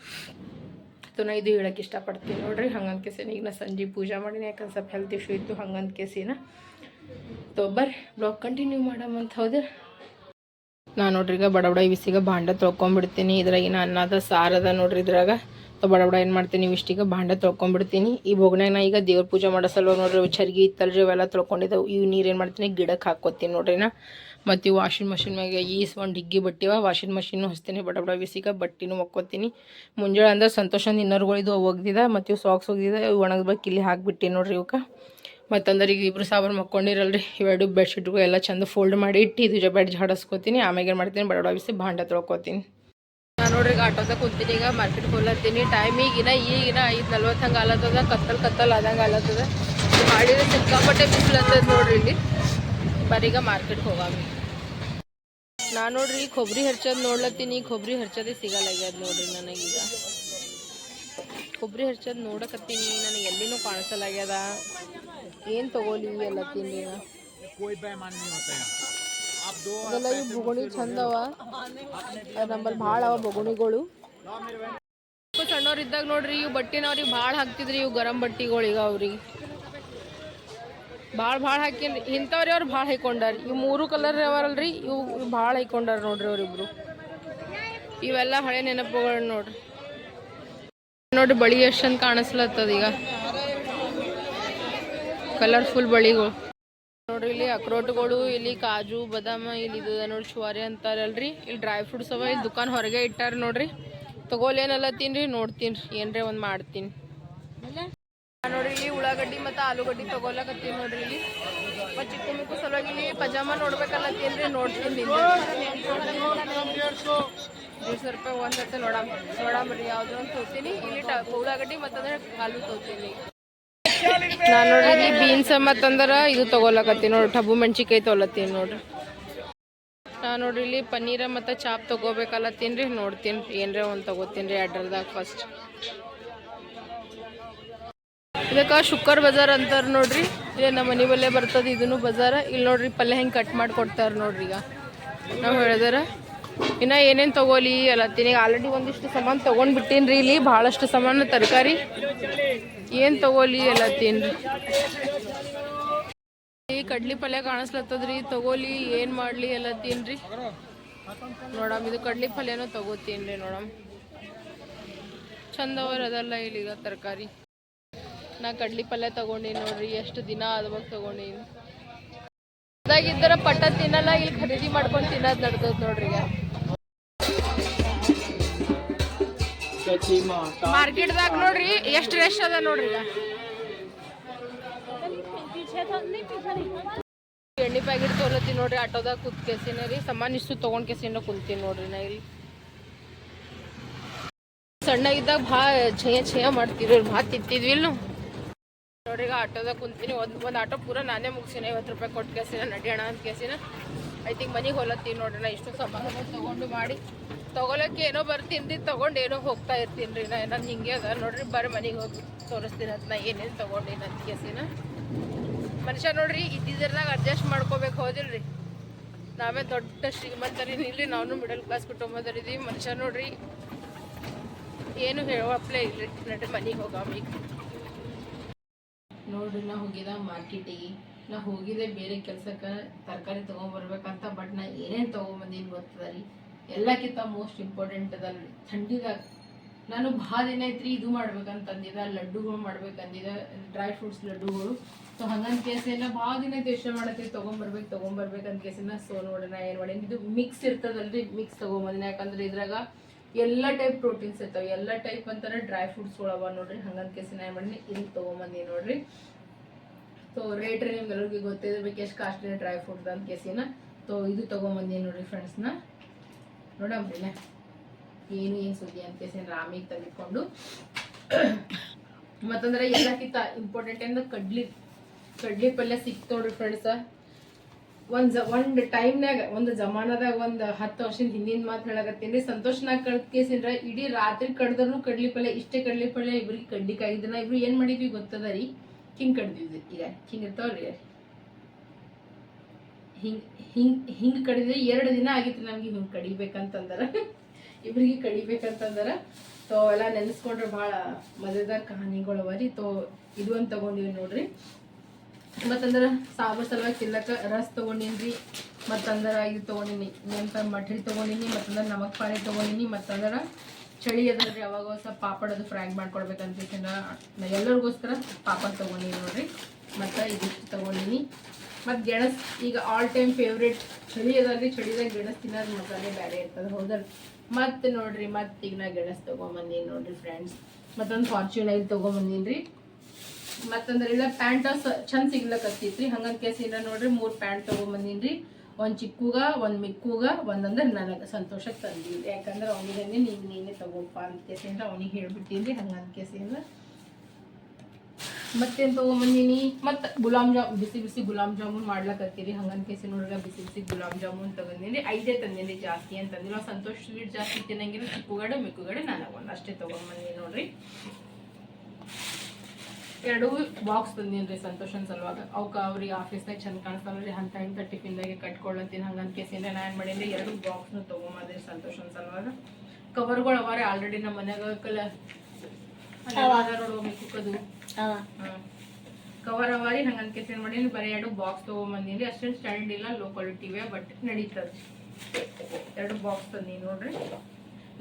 ಸೊ ನಾ ಇದು ಹೇಳಕ್ಕೆ ಇಷ್ಟಪಡ್ತೀನಿ ನೋಡ್ರಿ. ಹಂಗಂತ ಕೇಸಿನ ಈಗ ನಾ ಸಂಜೆ ಪೂಜೆ ಮಾಡೀನಿ, ಯಾಕಂದ್ರೆ ಸ್ವಲ್ಪ ಹೆಲ್ತ್ ಇಶ್ಯೂ ಇತ್ತು ಹಂಗಂತ ಕೇಸಿನ ತೊ ಬರ್ರಿ ಬ್ಲಾಗ್ ಕಂಟಿನ್ಯೂ ಮಾಡಮಂತ ಹೌದು. ನಾನು ನೋಡ್ರಿ ಈಗ ಬಡ ಬಡ ಬಿಸಿಗೆ ಭಾಂಡ ತೊಳ್ಕೊಂಬಿಡ್ತೀನಿ. ಇದ್ರಾಗಿನ ಅನ್ನದ ಸಾರದ ನೋಡ್ರಿ ಇದ್ರಾಗ. ಬಡ ಬಡ ಏನು ಮಾಡ್ತೀನಿ ಇಷ್ಟಿಗೆ ಭಾಂಡ ತೊಳ್ಕೊಂಬಿಡ್ತೀನಿ. ಈ ಬೊಗ್ನಾಗ ನಾ ಈಗ ದೇವ್ರ ಪೂಜೆ ಮಾಡೋ ನೋಡ್ರಿ ಚರ್ಗಿ ಇತ್ತಲ್ರಿ ಅವೆಲ್ಲ ತೊಳ್ಕೊಂಡಿದ್ದವು. ಇವು ನೀರು ಏನು ಮಾಡ್ತೀನಿ ಗಿಡಕ್ಕೆ ಹಾಕೋತೀನಿ ನೋಡ್ರಿ ನಾ. ಮತ್ತು ವಾಷಿಂಗ್ ಮಷಿನ್ ಮ್ಯಾಗ ಈಸ್ ಒಂದು ಡಿಗ್ಗಿ ಬಟ್ಟಿವ ವಾಷಿಂಗ್ ಮಷಿನ್ನು ಹಚ್ತೀನಿ, ಬಡ ಬಡ ಬಿಸಿಗ ಬಟ್ಟಿನೂ ಒಕ್ಕೋತೀನಿ. ಮುಂಜಾನೆ ಅಂದ್ರೆ ಸಂತೋಷ ಇನ್ನರ್ಗಳಿದ್ದು ಒಗ್ದಿದೆ ಮತ್ತು ಇವು ಸಾಕ್ಸ್ ಒಗ್ದಿದೆ, ಇವು ಒಣಗ್ಬೇಕು ಇಲ್ಲಿ ಹಾಕ್ಬಿಟ್ಟಿನಿ ನೋಡ್ರಿ ಇವಕ್ಕೆ ಮತ್ತಂದ್ರೆ ಈಗ ಇಬ್ರು ಸಾಬರ್ ಮಕ್ಕೊಂಡಿರಲ್ರಿ. ಇವೆರಡು ಬೆಡ್ಶೀಟ್ಗಳು ಎಲ್ಲ ಚಂದ ಫೋಲ್ಡ್ ಮಾಡಿ ಇಟ್ಟು ಇದು ಬೆಡ್ ಹಾಡಿಸ್ಕೊತೀನಿ ಆಮೇಲೆ ಮಾಡ್ತೀನಿ? ಬಡ ಬಡ ಬಿಸಿ ಭಾಂಡ ತೊಳ್ಕೊತೀನಿ. ನಾನು ನೋಡ್ರಿ, ಈಗ ಆಟೋದಾಗ ಕುಂತೀನಿ ಈಗ ಮಾರ್ಕೆಟ್ ಹೋಗ್ಲತ್ತೀನಿ ಟೈಮ್ ಈಗಿನ ಈಗಿನ ಐದು ನಲ್ವತ್ತು ಹಂಗೆ ಆಲತ್ತದ. ಕತ್ತಲ್ ಕತ್ತಲ್ ಆದಂಗೆ ಆಲತ್ತದ. ಮಾಡಿದ್ರೆ ಸಿಕ್ಕಾಪಟ್ಟೆ ಬಿಸಿಲತ್ತದ ನೋಡ್ರಿ ಇಲ್ಲಿ. ಬರೀಗ ಮಾರ್ಕೆಟ್ಗೆ ಹೋಗಾಮಿ ನಾನು ನೋಡ್ರಿ ಕೊಬ್ಬರಿ ಹರ್ಚೋದು ನೋಡ್ಲತ್ತೀನಿ. ಕೊಬ್ಬರಿ ಹರ್ಚೋದೇ ಈಗ ನೋಡ್ರಿ ನನಗೀಗ. ಕೊಬ್ಬರಿ ಹಚ್ಚೋದು ನೋಡಕತ್ತೀನಿ, ನನಗೆ ಎಲ್ಲಿನೂ ಕಾಣಿಸಲಾಗ್ಯದ ಏನು ತಗೋಲಿ ಎಲ್ಲ ತಿಂಡಿ. ಅದೆಲ್ಲ ಬೊಗುಣಿ ಚಂದ ನಮ್ಮಲ್ಲಿ ಭಾಳ ಅವ ಬೊಗುಣಿಗಳು. ಸಣ್ಣವ್ರು ಇದ್ದಾಗ ನೋಡ್ರಿ, ಇವು ಬಟ್ಟಿನ ಅವ್ರಿಗೆ ಭಾಳ ಹಾಕ್ತಿದ್ರಿ, ಇವು ಗರಂ ಬಟ್ಟಿಗಳು ಈಗ ಅವ್ರಿಗೆ. ಭಾಳ ಭಾಳ ಹಾಕಿನ್ರಿ ಇಂಥವ್ರಿ ಅವ್ರು ಭಾಳ ಹೈಕೊಂಡಾರ ಇವು ಮೂರು ಕಲರ್ ಅವರಲ್ರಿ ಇವು ಭಾಳ ಹೈಕೊಂಡಾರ ನೋಡ್ರಿ ಅವ್ರಿಬ್ರು. ಇವೆಲ್ಲ ಹಳೆ ನೆನಪುಗಳು ನೋಡ್ರಿ. ನೋಡ್ರಿ ಬಳಿ ಎಷ್ಟು ಚಂದ ಕಾಣಿಸ್ಲತ್ತದ ಈಗ. ಕಲರ್ಫುಲ್ ಬಳಿಗಳು ನೋಡ್ರಿ ಇಲ್ಲಿ ಅಕ್ರೋಟ್ಗಳು ಇಲ್ಲಿ ಕಾಜು, ಬದಾಮ, ಇಲ್ಲಿ ಇದು ನೋಡಿ ಚುವಾರಿ ಅಂತಾರಲ್ರಿ. ಇಲ್ಲಿ ಡ್ರೈ ಫ್ರೂಟ್ಸ್ ಅವ, ಇಲ್ಲಿ ದುಕಾನ್ ಹೊರಗೆ ಇಟ್ಟಾರ ನೋಡ್ರಿ. ತಗೋಲೇನಲ್ಲ ತಿನ್ರಿ ನೋಡ್ತೀನಿ ಏನ್ರಿ ಒಂದು ಮಾಡ್ತೀನಿ. ನೋಡ್ರಿ ಇಲ್ಲಿ ಉಳ್ಳಾಗಡ್ಡಿ ಮತ್ತು ಆಲೂಗಡ್ಡಿ ತಗೋಲಕತ್ತೀನಿ ನೋಡ್ರಿ ಇಲ್ಲಿ. ಮತ್ತು ಚಿಕ್ಕ ಮಿಕ್ಕ ಸಲುವಾಗಿ ಇಲ್ಲಿ ಪಜಾಮ ನೋಡ್ಬೇಕಲ್ಲತ್ತೀನ್ರಿ ನೋಡ್ತೀನಿ. ದೇಡ್ಸು ರೂಪಾಯಿ ಒಂದು ಹತ್ತೆ ನೋಡಮ್ ನೋಡಮ್ರಿ ಯಾವ್ದು ಅಂತ ತೋತೀನಿ. ಇಲ್ಲಿ ಟ ಉಳ್ಳಾಗಡ್ಡಿ ಮತ್ತಂದ್ರೆ ಆಲೂ ತೋತೀನಿ. ನಾನು ನೋಡ್ರಿ ಇಲ್ಲಿ ಬೀನ್ಸ್ ಮತ್ತಂದ್ರ ಇದು ತಗೋಲಕತ್ತೀನಿ ನೋಡ್ರಿ ಟಬು ಮೆಣಸಿನ್ಕಾಯಿ ತೊಗೊಲತ್ತೀನಿ ನೋಡ್ರಿ. ನಾನು ನೋಡ್ರಿ ಇಲ್ಲಿ ಪನ್ನೀರ ಮತ್ತು ಚಾಪ್ ತಗೋಬೇಕಲ್ಲತ್ತೀನಿ ರೀ ನೋಡ್ತೀನಿ. ಏನ್ರ ಒಂದು ತಗೋತೀನಿ ರೀ ಅಡ್ರದಾಗ ಫಸ್ಟ್ ಇದಕ್ಕೆ ಶುಕ್ಕರ್ ಬಜಾರ್ ಅಂತಾರ ನೋಡ್ರಿ. ಇಲ್ಲಿ ನಮ್ಮ ಮನೆ ಬಲ್ಲೇ ಬರ್ತದ ಇದನ್ನು ಬಜಾರ. ಇಲ್ಲಿ ನೋಡ್ರಿ ಪಲ್ಯ ಹೆಂಗೆ ಕಟ್ ಮಾಡಿ ಕೊಡ್ತಾರ ನೋಡ್ರಿ ಈಗ. ನಾವು ಹೇಳಿದಾರ? ಇನ್ನ ಏನೇನು ತಗೋಲಿ ಅಲ್ಲತ್ತೀನಿ ಈಗ ಆಲ್ರೆಡಿ ಒಂದಿಷ್ಟು ಸಾಮಾನು ತೊಗೊಂಡು ಬಿಟ್ಟೀನಿ ಇಲ್ಲಿ, ಭಾಳಷ್ಟು ಸಾಮಾನು ತರಕಾರಿ. ಏನು ತಗೋಲಿ ಅಲ್ಲತ್ತೀನಿ ಈ ಕಡ್ಲಿ ಪಲ್ಯ ಕಾಣಿಸ್ಲತ್ತದ್ರಿ ತಗೋಲಿ ಏನು ಮಾಡ್ಲಿ ಎಲ್ಲ ತಿನ್ರಿ. ನೋಡಮ್, ಇದು ಕಡ್ಲಿ ಪಲ್ಯನೂ ತಗೋತೀನಿ ರೀ ನೋಡಮ್ ಚಂದವರ್ ಅದಲ್ಲ ಇಲ್ಲಿಗ ತರಕಾರಿ. ನಾ ಕಡ್ಲಿ ಪಲ್ಯ ತಗೊಂಡೀನಿ ನೋಡ್ರಿ, ಎಷ್ಟು ದಿನ ಆದವಾಗ ತಗೊಂಡೀನಿ. ಅದಾಗಿದ್ದರ ಪಟ್ಟ ತಿನ್ನಲ್ಲ, ಇಲ್ಲಿ ಖರೀದಿ ಮಾಡ್ಕೊಂಡು ತಿನ್ನೋದು ನಡ್ದದ್ ನೋಡ್ರಿ ಈಗ. ಮಾರ್ಕೆಟ್ದಾಗ ನೋಡ್ರಿ, ಎಷ್ಟು ರೆಸ್ಟ್ ಅದ ನೋಡ್ರಿ ಎಣ್ಣೆ ಪ್ಯಾಕೆಟ್ ತೊಗೊಳತ್ತೀನಿ ನೋಡ್ರಿ, ಆಟೋದಾಗ ಕೂತ್ ಕೆಸಿನ ರೀ, ಸಾಮಾನು ಇಷ್ಟು ತೊಗೊಂಡ್ ಕೇಸಿನ ಕುಂತೀನಿ ನೋಡ್ರಿ ನಾ ಇಲ್ಲಿ. ಸಣ್ಣ ಇದ್ದಾಗ ಭಾಳ ಛಯ ಛಯ ಮಾಡ್ತಿದ್ರು ಭಾಳ ತಿಂತಿದ್ವಿ ಇಲ್ಲಿ ನೋಡ್ರಿ ಈಗ ಆಟೋದಾಗ ಕುಂತೀನಿ, ಒಂದು ಒಂದು ಆಟೋ ಪೂರ ನಾನೇ ಮುಗಿಸಿನ, ಐವತ್ತು ರೂಪಾಯಿ ಕೊಟ್ಟು ಕೆಸಿನ ನಡಿಯೋಣ ಅಂತ ಕೆಸಿನ ಐ ತಿಂಕ್ ಮನೆಗೆ ಹೊಲತ್ತೀನಿ ನೋಡ್ರಿ ನಾ, ಇಷ್ಟು ಸಾಮಾನು ತಗೊಂಡು ಮಾಡಿ. ತೊಗೊಳಕ್ಕೆ ಏನೋ ಬರ್ತೀನಿ ತಗೊಂಡು ಏನೋ ಹೋಗ್ತಾ ಇರ್ತೀನಿ ರೀ. ನಾ ನಾನು ಹಿಂಗೆ ಅದ. ನೋಡ್ರಿ ಬರ್ರಿ ಮನೆಗೆ ಹೋಗಿ ತೋರಿಸ್ತೀನಿ ಅಂತ ನಾ ಏನೇನು ತೊಗೊಂಡಿನಿ ಅಂತ ಕೇಸಿನ. ಮನುಷ್ಯ ನೋಡ್ರಿ ಇದ್ದಿದ್ರಾಗ ಅಡ್ಜಸ್ಟ್ ಮಾಡ್ಕೋಬೇಕು ಹೋದಿಲ್ರಿ. ನಾವೇ ದೊಡ್ಡ ಶ್ರೀಮಂತರಿ ಇಲ್ರಿ ನಾವು ಮಿಡಲ್ ಕ್ಲಾಸ್ ಕುಟುಂಬದಲ್ಲಿದ್ದೀವಿ ಮನುಷ್ಯ ನೋಡ್ರಿ, ಏನು ಹೇಳೋಪ್ಲೇ ಇಲ್ರಿ. ನಡ್ರಿ ಮನೆಗೆ ಹೋಗಾಮಿ ನೋಡ್ರಿ, ನಾ ಹೋಗಿದ ಮಾರ್ಕೆಟಿಗೆ ನಾ ಹೋಗಿದ್ದೆ ಬೇರೆ ಕೆಲಸಕ್ಕೆ ತರಕಾರಿ ತೊಗೊಂಬರ್ಬೇಕಂತ ಬಟ್ ನಾ ಏನೇನು ತೊಗೊಂಬಂದಿನಿ ಗೊತ್ತದ ರೀ. ಎಲ್ಲಕ್ಕಿಂತ ಮೋಸ್ಟ್ ಇಂಪಾರ್ಟೆಂಟ್ ಅದಲ್ರಿ ಥಂಡಿದಾಗ ನಾನು ಭಾಳ ದಿನ ಐತ್ರಿ ಇದು ಮಾಡ್ಬೇಕಂತ ಅಂದಿದ್ದ ಲಡ್ಡುಗಳು ಮಾಡ್ಬೇಕಂದಿದ ಡ್ರೈ ಫ್ರೂಟ್ಸ್ ಲಡ್ಡುಗಳು. ಸೊ ಹಂಗಂತ ಕೇಸಿನ ಭಾಳ ದಿನ ಐತೆ ಯೋಚನೆ ಮಾಡತ್ತೀವಿ ತೊಗೊಂಬರ್ಬೇಕು ತೊಗೊಂಬರ್ಬೇಕಂತ ಕೇಸಿನ ಸೊ ನೋಡೋಣ ಏನು ಮಾಡೀನಿ ಇದು ಮಿಕ್ಸ್ ಇರ್ತದಲ್ರಿ ಮಿಕ್ಸ್ ತೊಗೊಂಬಂದಿನ. ಯಾಕಂದ್ರೆ ಇದ್ರಾಗ ಎಲ್ಲ ಟೈಪ್ ಪ್ರೋಟೀನ್ಸ್ ಇರ್ತಾವೆ. ಎಲ್ಲ ಟೈಪ್ ಅಂತಾರೆ ಡ್ರೈ ಫ್ರೂಟ್ಸ್ಗಳು ಅವ ನೋಡ್ರಿ. ಹಂಗಂತ ಕೇಸಿನ ಏನು ಮಾಡೀನಿ? ಇಲ್ಲಿ ತೊಗೊಂಬಂದಿ ನೋಡ್ರಿ. ಸೊ ರೇಟ್ ರೀ ನಿಮ್ಗೆಲ್ಲರಿಗೂ ಗೊತ್ತಿರಬೇಕು, ಎಷ್ಟು ಕಾಸ್ಟ್ಲಿ ಡ್ರೈ ಫ್ರೂಟ್ಸ್ ಅಂತ ಕೇಸಿನ ಸೊ ಇದು ತೊಗೊಂಬಂದಿ ನೋಡ್ರಿ ಫ್ರೆಂಡ್ಸ್ನ ನೋಡಮ್ರಿನ ಏನು ಏನು ಸುದ್ದಿ ಅಂತ ಕೇಸಿನ ರಾಮಿಗೆ ತೆಗೆದುಕೊಂಡು ಮತ್ತಂದ್ರೆ ಎಲ್ಲಕ್ಕಿಂತ ಇಂಪಾರ್ಟೆಂಟ್ ಅಂದ್ರೆ ಕಡ್ಲಿ ಕಡ್ಲಿ ಪಲ್ಯ ಸಿಕ್ತು ನೋಡ್ರಿ ಫ್ರೆಂಡ್ಸ ಒಂದು ಒಂದು ಟೈಮ್ನಾಗ ಒಂದು ಜಮಾನದಾಗ ಒಂದ್ ಹತ್ತು ವರ್ಷದ ಹಿಂದಿನ ಮಾತು ಹೇಳಕತ್ತೀನಿ. ಸಂತೋಷನಾಗ ಕಳ್ದ ಕೇಸಿಂದ್ರ ಇಡೀ ರಾತ್ರಿ ಕಡ್ದ್ರು ಕಡ್ಲಿ ಪಲ್ಯ ಇಷ್ಟೇ ಕಡ್ಲಿ ಪಲ್ಯ ಇಬ್ರಿಗೆ ಕಡ್ಲಿಕ್ಕಾಗಿದ್ದನ ಇಬ್ರು ಏನ್ ಮಾಡಿದ್ವಿ ಗೊತ್ತದ ರೀ? ಕಿಂಗ್ ಕಡ್ದಿದ್ವಿ. ಈಗ ಹಿಂಗ್ ಇರ್ತಾವಲ್ರಿ ಹಿಂಗ್ ಹಿಂಗ್ ಹಿಂಗ್ ಕಡಿದ್ರೆ ಎರಡು ದಿನ ಆಗಿತ್ತು ನಮ್ಗೆ ಹಿಂಗ್ ಕಡಿಬೇಕಂತಂದರ. ಇಬ್ಬರಿಗೆ ಕಡಿಬೇಕಂತಂದರ ಸೊ ಎಲ್ಲ ನೆನೆಸ್ಕೊಂಡ್ರೆ ಭಾಳ ಮಜೆದಾರ್ ಕಹಾನಿಗಳು ಅವ ರೀ. ತೋ ಇದು ಅಂತ ತಗೊಂಡಿವಿ ನೋಡ್ರಿ. ಮತ್ತಂದ್ರ ಸಾಬರ್ ಸಲುವಾಗಿ ತಿನ್ನಕ ರಸ್ ತಗೊಂಡಿನ್ರಿ ಮತ್ತಂದ್ರ ಇದು ತಗೊಂಡಿನಿ ನೆಂತ ಮಠರಿ ತಗೊಂಡಿನಿ, ಮತ್ತಂದ್ರ ನಮಕ್ ಪಾನಿ ತಗೊಂಡಿನಿ, ಮತ್ತಂದ್ರ ಚಳಿ ಅದಲ್ರಿ ಅವಾಗ ಸ್ವಲ್ಪ ಪಾಪಡ್ ಅದು ಫ್ರ್ಯಾಂಕ್ ಮಾಡ್ಕೊಡ್ಬೇಕಂತ ಎಲ್ಲರಿಗೋಸ್ಕರ ಪಾಪಡ್ ತಗೊಂಡಿನಿ ನೋಡ್ರಿ. ಮತ್ತೆ ಇದಿಷ್ಟು ತಗೊಂಡಿನಿ. ಮತ್ತು ಗೆಣಸ್, ಈಗ ಆಲ್ ಟೈಮ್ ಫೇವ್ರೇಟ್ ಚಳಿ ಅದಲ್ರಿ ಚಳಿದಾಗ ಗೆಣಸ್ ತಿನ್ನೋದು ಮಸಾಲೆ ಬೇರೆ ಇರ್ತದೆ ಹೌದಲ್ಲ ಮತ್ತು ನೋಡಿರಿ, ಮತ್ತೆ ಈಗ ನಾ ಗೆಣಸ್ ತೊಗೊಂಬಂದೀನಿ ನೋಡಿರಿ ಫ್ರೆಂಡ್ಸ್ ಮತ್ತೊಂದು ಫಾರ್ಚೂನ್ ಆಯಿಲ್ ತಗೊಂಬಂದೀನಿ ರೀ ಮತ್ತಂದ್ರೆ ಇಲ್ಲ ಪ್ಯಾಂಟ್ ಚಂದ ಸಿಗ್ಲಕತ್ತೈತ್ರಿ ಹಂಗಂತ ಇಲ್ಲ ನೋಡ್ರಿ, ಮೂರು ಪ್ಯಾಂಟ್ ತಗೊಂಬಂದಿನ್ರಿ. ಒಂದ್ ಚಿಕ್ಕೂಗ, ಒಂದ್ ಮಿಕ್ಕೂಗ ಒಂದಂದ್ರೆ ನನಗೆ ಸಂತೋಷಕ್ಕೆ ತಂದಿದ್ದೆ. ಯಾಕಂದ್ರೆ ಅವನಿಗೆ ನೀನ್ ನೀನೇ ತಗೋಪ್ಪ ಅಂತ ಕೇಸಿಂದ ಅವನಿಗೆ ಹೇಳ್ಬಿಟ್ಟಿನ್ರಿ ಹಂಗಂತ ಕೇಸಿಂದ ಮತ್ತೇನ್ ಮಂದಿನಿ ಮತ್ತ ಗುಲಾಬ್ ಜಾಮ್, ಬಿಸಿ ಬಿಸಿ ಗುಲಾಬ್ ಜಾಮೂನ್ ಮಾಡ್ಲಕತ್ತೀರಿ. ಹಂಗನ್ ಕೇಸಿ ನೋಡ್ರಿ ಬಿಸಿ ಬಿಸಿ ಗುಲಾಬ್ ಜಾಮೂನ್ ತಗೊಂಡಿನಿ ಐದೇ ತಂದಿನಿ ಜಾಸ್ತಿ ಅಂತಂದಿಲ್ಲ. ಸಂತೋಷ್ ಸ್ವೀಟ್ ಜಾಸ್ತಿ ತಿನ್ನಂಗಿಲ್ಲ. ಚಿಕ್ಕುಗಡೆ, ಮಿಕ್ಕುಗಡೆ, ನನಗೊಂದು ಅಷ್ಟೇ ತಗೊಂಬಂದಿನಿ ನೋಡ್ರಿ. ಎರಡು ಬಾಕ್ಸ್ ತಂದೀನಿ ಸಂತೋಷನ್ ಸಲುವಾಗ. ಅವಕ್ಕ ಅವ್ರಿಗೆ ಆಫೀಸ್ನಾಗ ಚಂದ ಕಾಣಿಸ್ತಾವ್ರಿ ಅಂತ ಇಂಥ ಟಿಫಿನ್ದಾಗೆ ಕಟ್ಕೊಳ್ಳತ್ತೀನಿ ಹಂಗನ್ ಕೇಸಿಂದ ನಾ ಏನು ಮಾಡೀನಿ. ಎರಡು ಬಾಕ್ಸ್ನು ತೊಗೊಂಬಂದ್ರಿ ಸಂತೋಷನ್ ಸಲುವಾಗ. ಕವರ್ಗಳು ಅವಾರೆ ಆಲ್ರೆಡಿ ನಮ್ಮ ಮನ್ಯಾಗ ಕಲ ನೋಡ್ಬೇಕು ಅವ ಕವರ್ ಅವರಿ ಹಂಗಂತ ಏನ್ ಮಾಡೀನಿ ಬರೀ ಎರಡು ಬಾಕ್ಸ್ ತೊಗೊಂಬಂದಿನಿ. ಅಷ್ಟೇನು ಸ್ಟ್ಯಾಂಡ್ ಇಲ್ಲ ಲೋ ಕ್ವಾಲಿಟಿ ಇವೆ ಬಟ್ ನಡೀತದೆ. ಎರಡು ಬಾಕ್ಸ್ ತಂದಿ ನೋಡ್ರಿ.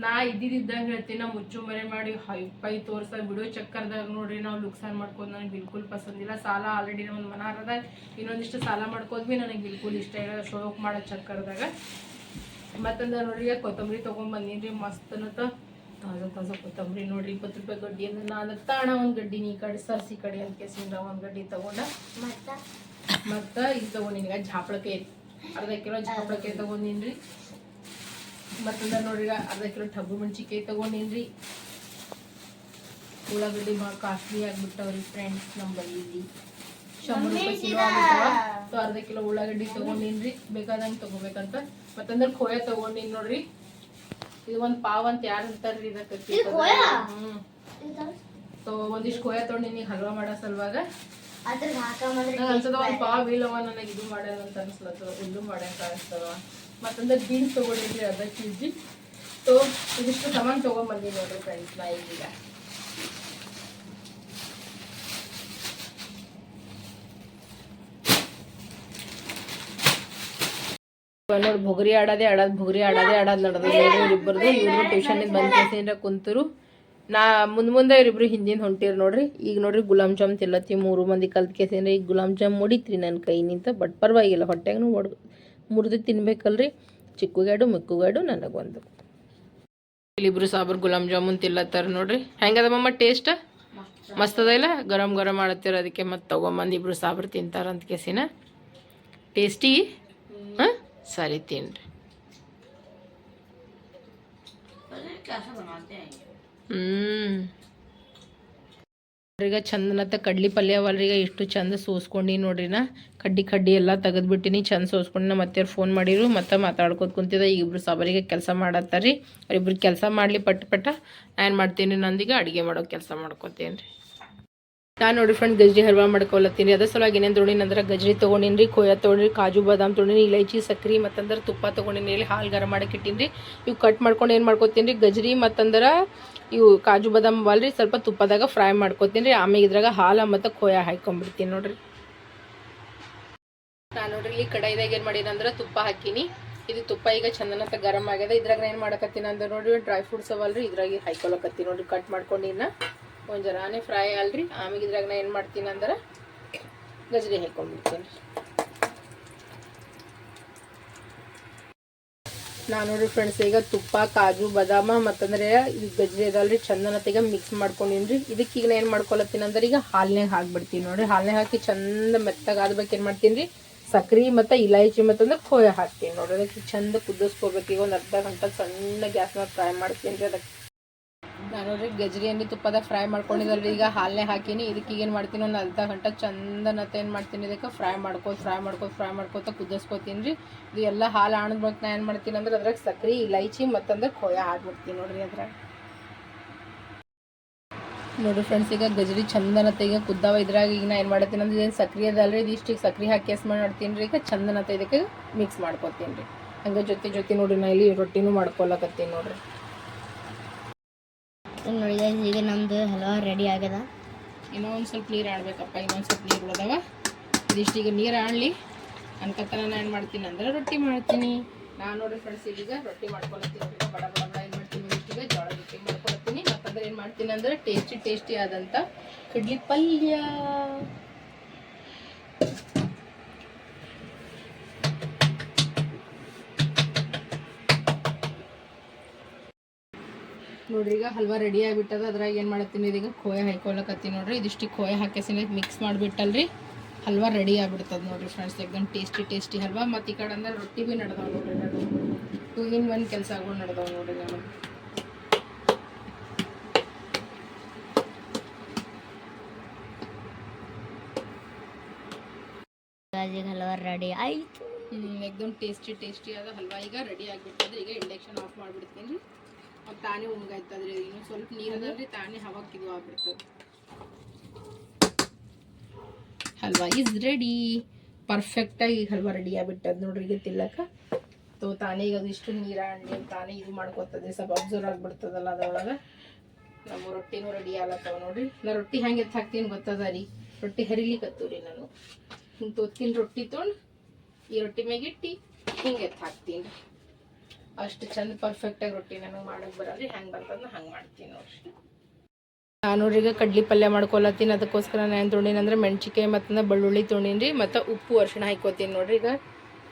ನಾ ಇದ್ದಿದ್ದಂಗೆ ಹೇಳ್ತೀನಿ, ನಾ ಮುಚ್ಚು ಮರೆ ಮಾಡಿ, ಹೈ, ಪೈ ತೋರ್ಸ ಬಿಡೋ. ಚಕ್ಕರ್ದಾಗ ನೋಡ್ರಿ, ನಾವು ಲುಕ್ಸಾನ್ ಮಾಡ್ಕೊಂಡು ನನಗೆ ಬಿಲ್ಕುಲ್ ಪಸಂದಿಲ್ಲ ಸಾಲ ಆಲ್ರೆಡಿ ಒಂದು ಮನಾರದ. ಇನ್ನೊಂದಿಷ್ಟು ಸಾಲ ಮಾಡ್ಕೋದ್ವಿ, ನನಗೆ ಬಿಲ್ಕುಲ್ ಇಷ್ಟ ಇಲ್ಲ. ಶೋಕ್ ಮಾಡೋ ಚಕ್ಕರ್ದಾಗ. ಮತ್ತಂದ ನೋಡ್ರಿ ಕೊತ್ತಂಬರಿ ತೊಗೊಂಬಂದಿನಿ ಮಸ್ತ್ ಅನ್ನತ್ತ. ತಾಜಾ ತಾಜಾ ಕೊತ್ತಂಬರಿ ನೋಡ್ರಿ ಇಪ್ಪತ್ತು ರೂಪಾಯಿ ಗಡ್ಡಿ ಅಂದ್ರೆ ನಾನು ತಾಣ ಒಂದು ಗಡ್ಡಿ ನೀ ಕಡೆ ಸರ್ಸಿ ಕಡೆ ಅಂತ ಕೇಸಿಂದ ಒಂದು ಗಡ್ಡಿ ತಗೊಂಡ. ಮತ್ತ? ಇದು ತಗೊಂಡಿನಿ ಜಾಪಳಕ್ಕೆ ಅರ್ಧ ಕಿಲೋ ಜಾಪಳಕ್ಕೆ ತಗೊಂಡಿನ್ರಿ ಮತ್ತಂದ ನೋಡ್ರಿ ಅರ್ಧ ಕಿಲೋ ಟಬ್ಬು ಮೆಣಸಿನ್ಕಾಯಿ ತಗೊಂಡಿನ್ರಿ ಉಳ್ಳಾಗಡ್ಡಿ ಭಾಳ ಕಾಸ್ಟ್ಲಿ ಆಗ್ಬಿಟ್ಟವ್ರಿ ಫ್ರೆಂಡ್ಸ್ ನಮ್ಮ ಬಲ್ಲಿ ಶಂಬರ್ ರೂಪಾಯಿ ಕಿಲೋ ಆಗ್ಬಿಟ್ಟವ ಅರ್ಧ ಕಿಲೋ ಉಳ್ಳಾಗಡ್ಡಿ ತಗೊಂಡಿನ್ರಿ ಬೇಕಾದಂಗೆ ತಗೋಬೇಕಂತ. ಮತ್ತಂದ್ರೆ ಖೋಯ ತಗೊಂಡಿನಿ ನೋಡ್ರಿ. ಇದು ಒಂದು ಪಾವ್ ಅಂತ ಯಾರು ಅಂತಾರ್ರಿ ಇದಕ್ಕೆ ಒಂದಿಷ್ಟು ಕೋಯ? ಹ್ಮ್. ಸೊ ಒಂದಿಷ್ಟು ಖೋಯ ತಗೊಂಡಿನಿ ಹಲ್ವಾ ಮಾಡೋ ಸಲುವಾಗ ನಂಗೆ ಅನ್ಸದ ಒಂದು ಪಾವ್ ಇಲ್ಲವ ನನಗೆ ಇದು ಮಾಡ್ಯಾನ ಅಂತ ಅನ್ಸ್ಲತ್ತದ ಉಲ್ಲು ಮಾಡ್ಯಾಂಗ ಅನ್ಸ್ತದ ಮತ್ತಂದ್ರೆ ಬೀನ್ಸ್ ತಗೊಂಡಿದ್ರಿ ಅರ್ಧ ಕೆ ಜಿ ಸೊ ಇದಿಷ್ಟು ಸಾಮಾನು ತೊಗೊಂಬಂದಿ ನೋಡ್ರಿ ಫ್ರೆಂಡ್ಸ್ ನಾ ಈಗ. ನೋಡಿ ಬುಗುರಿ ಆಡೋದೇ ಆಡೋದು ಬುಗುರಿ ಆಡೋದೇ ಆಡೋದು ನಡೆದು ಇವ್ರಿಬ್ಬರದು ಇವ್ರು ಟ್ಯೂಷನಿಂದ ಬಂದ್ ಕೇಸಿಂದ ಕುಂತರು. ನಾ ಮುಂದೆ ಮುಂದೆ ಇವ್ರಿಬ್ರು ಹಿಂದಿನ ಹೊಂಟಿರು ನೋಡ್ರಿ. ಈಗ ನೋಡ್ರಿ ಗುಲಾಬ್ ಜಾಮ್ ತಿಲ್ಲತ್ತಿ ಮೂರು ಮಂದಿ ಕಲ್ತ್ ಕೇಸಿಂದ ಈಗ ಗುಲಾಬ್ ಜಾಮ್ ಮುಡಿತ್ರಿ ನನ್ನ ಕೈ ನಿಂತ, ಬಟ್ ಪರವಾಗಿಲ್ಲ ಹೊಟ್ಟೆಗೂ ಒಡ್ ಮುರಿದು ತಿನ್ಬೇಕಲ್ರಿ. ಚಿಕ್ಕುಗಾಡು ಮಿಕ್ಕುಗಾಡು ನನಗೊಂದು. ಇಲ್ಲಿಬ್ರು ಸಾಬ್ರು ಗುಲಾಬ್ ಜಾಮೂನ್ ತಿಲ್ಲತ್ತಾರ ನೋಡ್ರಿ. ಹೆಂಗದ ಮಮ್ಮ ಟೇಸ್ಟ್? ಮಸ್ತ್ ಅದ ಇಲ್ಲ? ಗರಂ ಗರಂ ಮಾಡತ್ತಿರ ಅದಕ್ಕೆ ಮತ್ತೆ ತೊಗೊಂಬಂದು ಇಬ್ರು ಸಾಬ್ರು ತಿಂತಾರ ಅಂತ ಕೇಸಿನ. ಟೇಸ್ಟಿ? ಹಾಂ? ಸರಿ ತಿನ್ರಿ. ಹ್ಮ್. ಈಗ ಚಂದನತ್ತ ಕಡ್ಲಿ ಪಲ್ಯ ಅವಲ್ರಿ ಈಗ ಎಷ್ಟು ಚಂದ ಸೋಸ್ಕೊಂಡು ನೋಡ್ರಿ ನಾ. ಕಡ್ಡಿ ಕಡ್ಡಿ ಎಲ್ಲ ತೆಗೆದ್ಬಿಟ್ಟಿನಿ ಚಂದ ಸೋಸ್ಕೊಂಡು ಮತ್ತೆ ಫೋನ್ ಮಾಡಿರು ಮತ್ತೆ ಮಾತಾಡ್ಕೊತ ಕುಂತಿದ್ದ. ಈಗ ಇಬ್ರು ಸಾಬರಿಗೆ ಕೆಲಸ ಮಾಡತ್ತಾರಿ ಅವ್ರಿಬ್ರು ಕೆಲಸ ಮಾಡಲಿ ಪಟ್ ಪಟ್ಟ ನಾನು ಮಾಡ್ತೀನಿ ನಂದೀಗ? ಅಡುಗೆ ಮಾಡೋ ಕೆಲಸ ಮಾಡ್ಕೊತೀನಿ ರೀ ನಾನು ನೋಡಿ ಫ್ರೆಂಡ್ ಗಜ್ಜರಿ ಹಲ್ವಾ ಮಾಡ್ಕೊಳತ್ತೀನಿ ಅದ್ರ ಸಲುವಾಗಿ ಏನೇನು ತೊಗೊಂಡಿನಿ ಅಂದ್ರೆ ಗಜ್ಜರಿ ತೊಗೊಂಡಿನಿ ರೀ ಕೊಯ್ಯ ತೊಗೊಂಡಿನಿ ಕಾಜು ಬಾದಾಮ್ ತೊಗೊಂಡಿನಿ ಇಲೈಚಿ, ಸಕ್ರೆ ಮತ್ತಂದ್ರೆ ತುಪ್ಪ ತೊಗೊಂಡಿನಿ ಇಲ್ಲಿ ಹಾಲು ಗರಂ ಮಾಡಕ್ಕೆ ಇಟ್ಟಿನಿ ರೀ ಇವು ಕಟ್ ಮಾಡ್ಕೊಂಡು ಏನು ಮಾಡ್ಕೊತೀನಿ ರೀ ಗಜ್ರಿ ಮತ್ತಂದ್ರೆ ಇವು ಕಾಜು ಬಾದಾಮ್ ಅಲ್ರಿ ಸ್ವಲ್ಪ ತುಪ್ಪದಾಗ ಫ್ರೈ ಮಾಡ್ಕೊತೀನಿ ರೀ ಆಮೇಲೆ ಇದ್ರಾಗ ಹಾಲು ಮತ್ತು ಕೊಯ್ಯ ಹಾಕೊಂಡ್ಬಿಡ್ತೀನಿ ನೋಡ್ರಿ. ನಾನು ನೋಡ್ರಿ ಇಲ್ಲಿ ಕಡಾಯಿದಾಗ ಏನು ಮಾಡೀನಿ ಅಂದ್ರೆ ತುಪ್ಪ ಹಾಕಿನಿ. ಇದು ತುಪ್ಪ ಈಗ ಚಂದನಂತ ಗರಂ ಆಗ್ಯದ. ಇದ್ರಾಗ ಏನು ಮಾಡಕತ್ತೀನಿ ಅಂದ್ರೆ ನೋಡ್ರಿ ಡ್ರೈ ಫ್ರೂಟ್ಸ್ ಅವಲ್ರಿ, ಇದ್ರಾಗ ಹಾಕೊಳಕತ್ತೀನಿ ನೋಡ್ರಿ ಕಟ್ ಮಾಡ್ಕೊಂಡಿನ ಒಂದು ಫ್ರೈ ಅಲ್ರಿ. ಆಮೇಲೆ ಇದ್ರಾಗ ನಾ ಏನು ಮಾಡ್ತೀನಿ ಅಂದ್ರೆ ಗಜ್ರಿ ಹಾಕೊಂಡ್ಬಿಡ್ತೀನಿ. ನಾನು ನೋಡ್ರಿ ಫ್ರೆಂಡ್ಸ್ ಈಗ ತುಪ್ಪ, ಕಾಜು, ಬಾದಾಮ ಮತ್ತಂದ್ರೆ ಇದು ಗಜ್ರಿ ಅದಲ್ರಿ ಚಂದನತೆಗೆ ಮಿಕ್ಸ್ ಮಾಡ್ಕೊಂಡಿನ್ರಿ. ಇದಕ್ಕೆ ಈಗ ಏನು ಮಾಡ್ಕೊಳತ್ತೀನಿ ಅಂದ್ರೆ ಈಗ ಹಾಲ್ನಾಗ ಹಾಕ್ಬಿಡ್ತೀನಿ ನೋಡ್ರಿ. ಹಾಲ್ನಾಗ ಹಾಕಿ ಚಂದ ಮೆತ್ತಗೆ ಆದ್ಬೇಕು ಏನು ಮಾಡ್ತೀನಿ ರೀ ಸಕ್ರೆ ಮತ್ತು ಇಲಾಯ್ಚಿ ಮತ್ತಂದ್ರೆ ಖೋಯ ಹಾಕ್ತೀನಿ ನೋಡ್ರಿ. ಅದಕ್ಕೆ ಚಂದ ಕುದಿಸ್ಕೋಬೇಕು. ಈಗ ಒಂದು ಅರ್ಧ ಗಂಟೆ ಸಣ್ಣ ಗ್ಯಾಸ್ನಾಗ ಫ್ರೈ ಮಾಡ್ತೀನಿ ರೀ ಅದಕ್ಕೆ ನಾನು ರೀ ಗಜ್ರಿಯನ್ನು ತುಪ್ಪದಾಗ ಫ್ರೈ ಮಾಡ್ಕೊಂಡಿದ್ದಲ್ರಿ ಈಗ ಹಾಲನ್ನೇ ಹಾಕೀನಿ. ಇದಕ್ಕೆ ಏನು ಮಾಡ್ತೀನಿ? ಒಂದು ಅರ್ಧ ಗಂಟೆ ಚಂದನತ್ತ ಏನು ಮಾಡ್ತೀನಿ? ಇದಕ್ಕೆ ಫ್ರೈ ಮಾಡ್ಕೋತ ಫ್ರೈ ಮಾಡ್ಕೋತ ಫ್ರೈ ಮಾಡ್ಕೋತ ಕುದಿಸ್ಕೋತೀನಿ ರೀ. ಇದು ಎಲ್ಲ ಹಾಲು ಆಣದ ಬಗ್ಗೆ ನಾ ಏನು ಮಾಡ್ತೀನಿ ಅಂದ್ರೆ ಅದ್ರಾಗ ಸಕ್ರೆ, ಇಲೈಚಿ ಮತ್ತಂದ್ರೆ ಖೋಯ ಹಾಕ್ಬಿಡ್ತೀನಿ ನೋಡಿರಿ ಅದ್ರಾಗ. ನೋಡಿ ಫ್ರೆಂಡ್ಸ್ ಈಗ ಗಜ್ರಿ ಚಂದನತ್ತ ಈಗ ಕುದ್ದಾವ ಇದ್ರಾಗ ಈಗ ನಾ ಏನು ಮಾಡ್ತೀನಿ ಅಂದ್ರೆ ಏನು ಸಕ್ರೆ ಅದಲ್ರಿ? ಇದು ಇಷ್ಟಿಗೆ ಸಕ್ರೆ ಹಾಕಿ ಎಸ್ ಮಾಡ್ತೀನಿ ರೀ. ಈಗ ಚಂದನತ್ತ ಇದಕ್ಕೆ ಮಿಕ್ಸ್ ಮಾಡ್ಕೊತೀನಿ ರೀ. ಹಂಗೆ ಜೊತೆ ಜೊತೆ ನೋಡಿರಿ ನಾ ಇಲ್ಲಿ ರೊಟ್ಟಿನೂ ಮಾಡ್ಕೊಳಕತ್ತೀನಿ ನೋಡ್ರಿ. ನೋಡಿ ಈಗ ನಮ್ದು ಹಲವ ರೆಡಿ ಆಗ್ಯದ ಇನ್ನೂ ಒಂದು ಸ್ವಲ್ಪ ನೀರು ಆಡ್ಬೇಕಪ್ಪ, ಇನ್ನೊಂದು ಸ್ವಲ್ಪ ನೀರು ಇದಿಷ್ಟು ಈಗ ನೀರು ಆಡಲಿ. ಅನ್ಕತನ ನಾನು ಏನು ಮಾಡ್ತೀನಿ ಅಂದ್ರೆ ರೊಟ್ಟಿ ಮಾಡ್ತೀನಿ. ನಾನು ನೋಡಿ ಫ್ರೆಂಡ್ಸ್ ಈಗ ರೊಟ್ಟಿ ಮಾಡ್ಕೊಳತ್ತೀನಿ. ಬಡ ಬಡ ಬಡ ಏನು ಮಾಡ್ತೀನಿ ಇಷ್ಟೀಗ ಜೋಳ ರೊಟ್ಟಿ ಮಾಡ್ಕೊಳತ್ತೀನಿ. ಮತ್ತಂದ್ರೆ ಏನು ಮಾಡ್ತೀನಿ ಅಂದ್ರೆ ಟೇಸ್ಟಿ ಟೇಸ್ಟಿ ಆದಂಥ ಕಡ್ಲಿ ಪಲ್ಯ. ನೋಡ್ರಿ ಈಗ ಹಲ್ವಾ ರೆಡಿ ಆಗಿಬಿಟ್ಟದ. ಅದ್ರಾಗ ಏನು ಮಾಡತ್ತೀನಿ ಇದೀಗ ಖೋಯ ಹಾಕೊಳಕತ್ತೀನಿ ನೋಡ್ರಿ. ಇದಿಷ್ಟು ಖೋಯ ಹಾಕಿಸಿನ ಮಿಕ್ಸ್ ಮಾಡಿಬಿಟ್ಟಲ್ರಿ. ಹಲ್ವಾ ರೆಡಿ ಆಗಿಬಿಡ್ತದ ನೋಡ್ರಿ ಫ್ರೆಂಡ್ಸ್ ಎಕ್ದಮ್ ಟೇಸ್ಟಿ ಟೇಸ್ಟಿ ಹಲ್ವಾ. ಮತ್ತು ಈ ಕಡೆ ಅಂದ್ರೆ ರೊಟ್ಟಿ ಭೀ ನಡೆದವ ನೋಡ್ರಿ ನಡು ಟೂ ಇನ್ ಒನ್ ಕೆಲಸಗಳು ನಡೆದವ ನೋಡ್ರಿ ನಾನು ಹಲವಾ ರೆಡಿ ಆಯ್ತು. ಎಕ್ದಮ್ ಟೇಸ್ಟಿ ಟೇಸ್ಟಿ ಆದ ಹಲ್ವಾ ಈಗ ರೆಡಿ ಆಗಿಬಿಡ್ತದೆ ಈಗ ಇಂಡಕ್ಷನ್ ಆಫ್ ಮಾಡಿಬಿಡ್ತೀನಿ. ರೀ ಮತ್ತು ತಾನೇ ಉಂಗಾಯ್ತದ್ರಿ ಇನ್ನೂ ಸ್ವಲ್ಪ ನೀರು ಅದಲ್ರಿ ತಾನೇ ಹವಾಕ್ ಇದು ಆಗ್ಬಿಡ್ತದೆ. ಹಲ್ವಾ ಇಸ್ ರೆಡಿ ಪರ್ಫೆಕ್ಟಾಗಿ ಹಲ್ವಾ ರೆಡಿ ಆಗ್ಬಿಟ್ಟದ ನೋಡ್ರಿ, ಈಗ ತಿಲ್ಲಕ ತೋ, ತಾನೇ ಈಗ ಇಷ್ಟು ನೀರು ಹಣ್ಣು ತಾನೇ ಇದು ಮಾಡ್ಕೊತದೆ. ಸ್ವಲ್ಪ ಅಬ್ಸರ್ವ್ ಆಗ್ಬಿಡ್ತದಲ್ಲ ಅದರೊಳಗೆ. ನಮ್ಮ ರೊಟ್ಟಿನೂ ರೆಡಿ ಆಗ್ಲತ್ತವ ನೋಡ್ರಿ. ನಾ ರೊಟ್ಟಿ ಹೆಂಗೆ ಎತ್ತು ಹಾಕ್ತೀನಿ ಗೊತ್ತದ ರೀ? ರೊಟ್ಟಿ ಹರಿಲಿಕ್ಕತ್ತೂರಿ ನಾನು. ಹಿಂಗೆ ತೊತ್ತಿನ ರೊಟ್ಟಿ ತೊಗೊಂಡು ಈ ರೊಟ್ಟಿ ಮ್ಯಾಗ ಇಟ್ಟು ಹಿಂಗೆ ಎತ್ತು ಹಾಕ್ತೀನಿ. ಅಷ್ಟು ಚಂದ ಪರ್ಫೆಕ್ಟಾಗಿ ರೊಟ್ಟಿ ನನಗೆ ಮಾಡಕ್ಕೆ ಬರಲ್ರಿ, ಹೆಂಗೆ ಬರ್ತದ ಹಂಗೆ ಮಾಡ್ತೀನಿ ನೋಡ್ರಿ. ನಾನು ಈಗ ಕಡ್ಲಿ ಪಲ್ಯ ಮಾಡ್ಕೊಳತ್ತೀನಿ ಅದಕ್ಕೋಸ್ಕರ ನಾನು ಏನು ತೊಗೊಂಡಿನಿ ಅಂದ್ರೆ ಮೆಣಸಿಕಾಯಿ ಮತ್ತು ಬೆಳ್ಳುಳ್ಳಿ ತೊಗೊಂಡಿನಿ ರೀ ಮತ್ತು ಉಪ್ಪು ಅರಿಶಿಣ ಹಾಕ್ಕೋತೀನಿ ನೋಡ್ರಿ ಈಗ.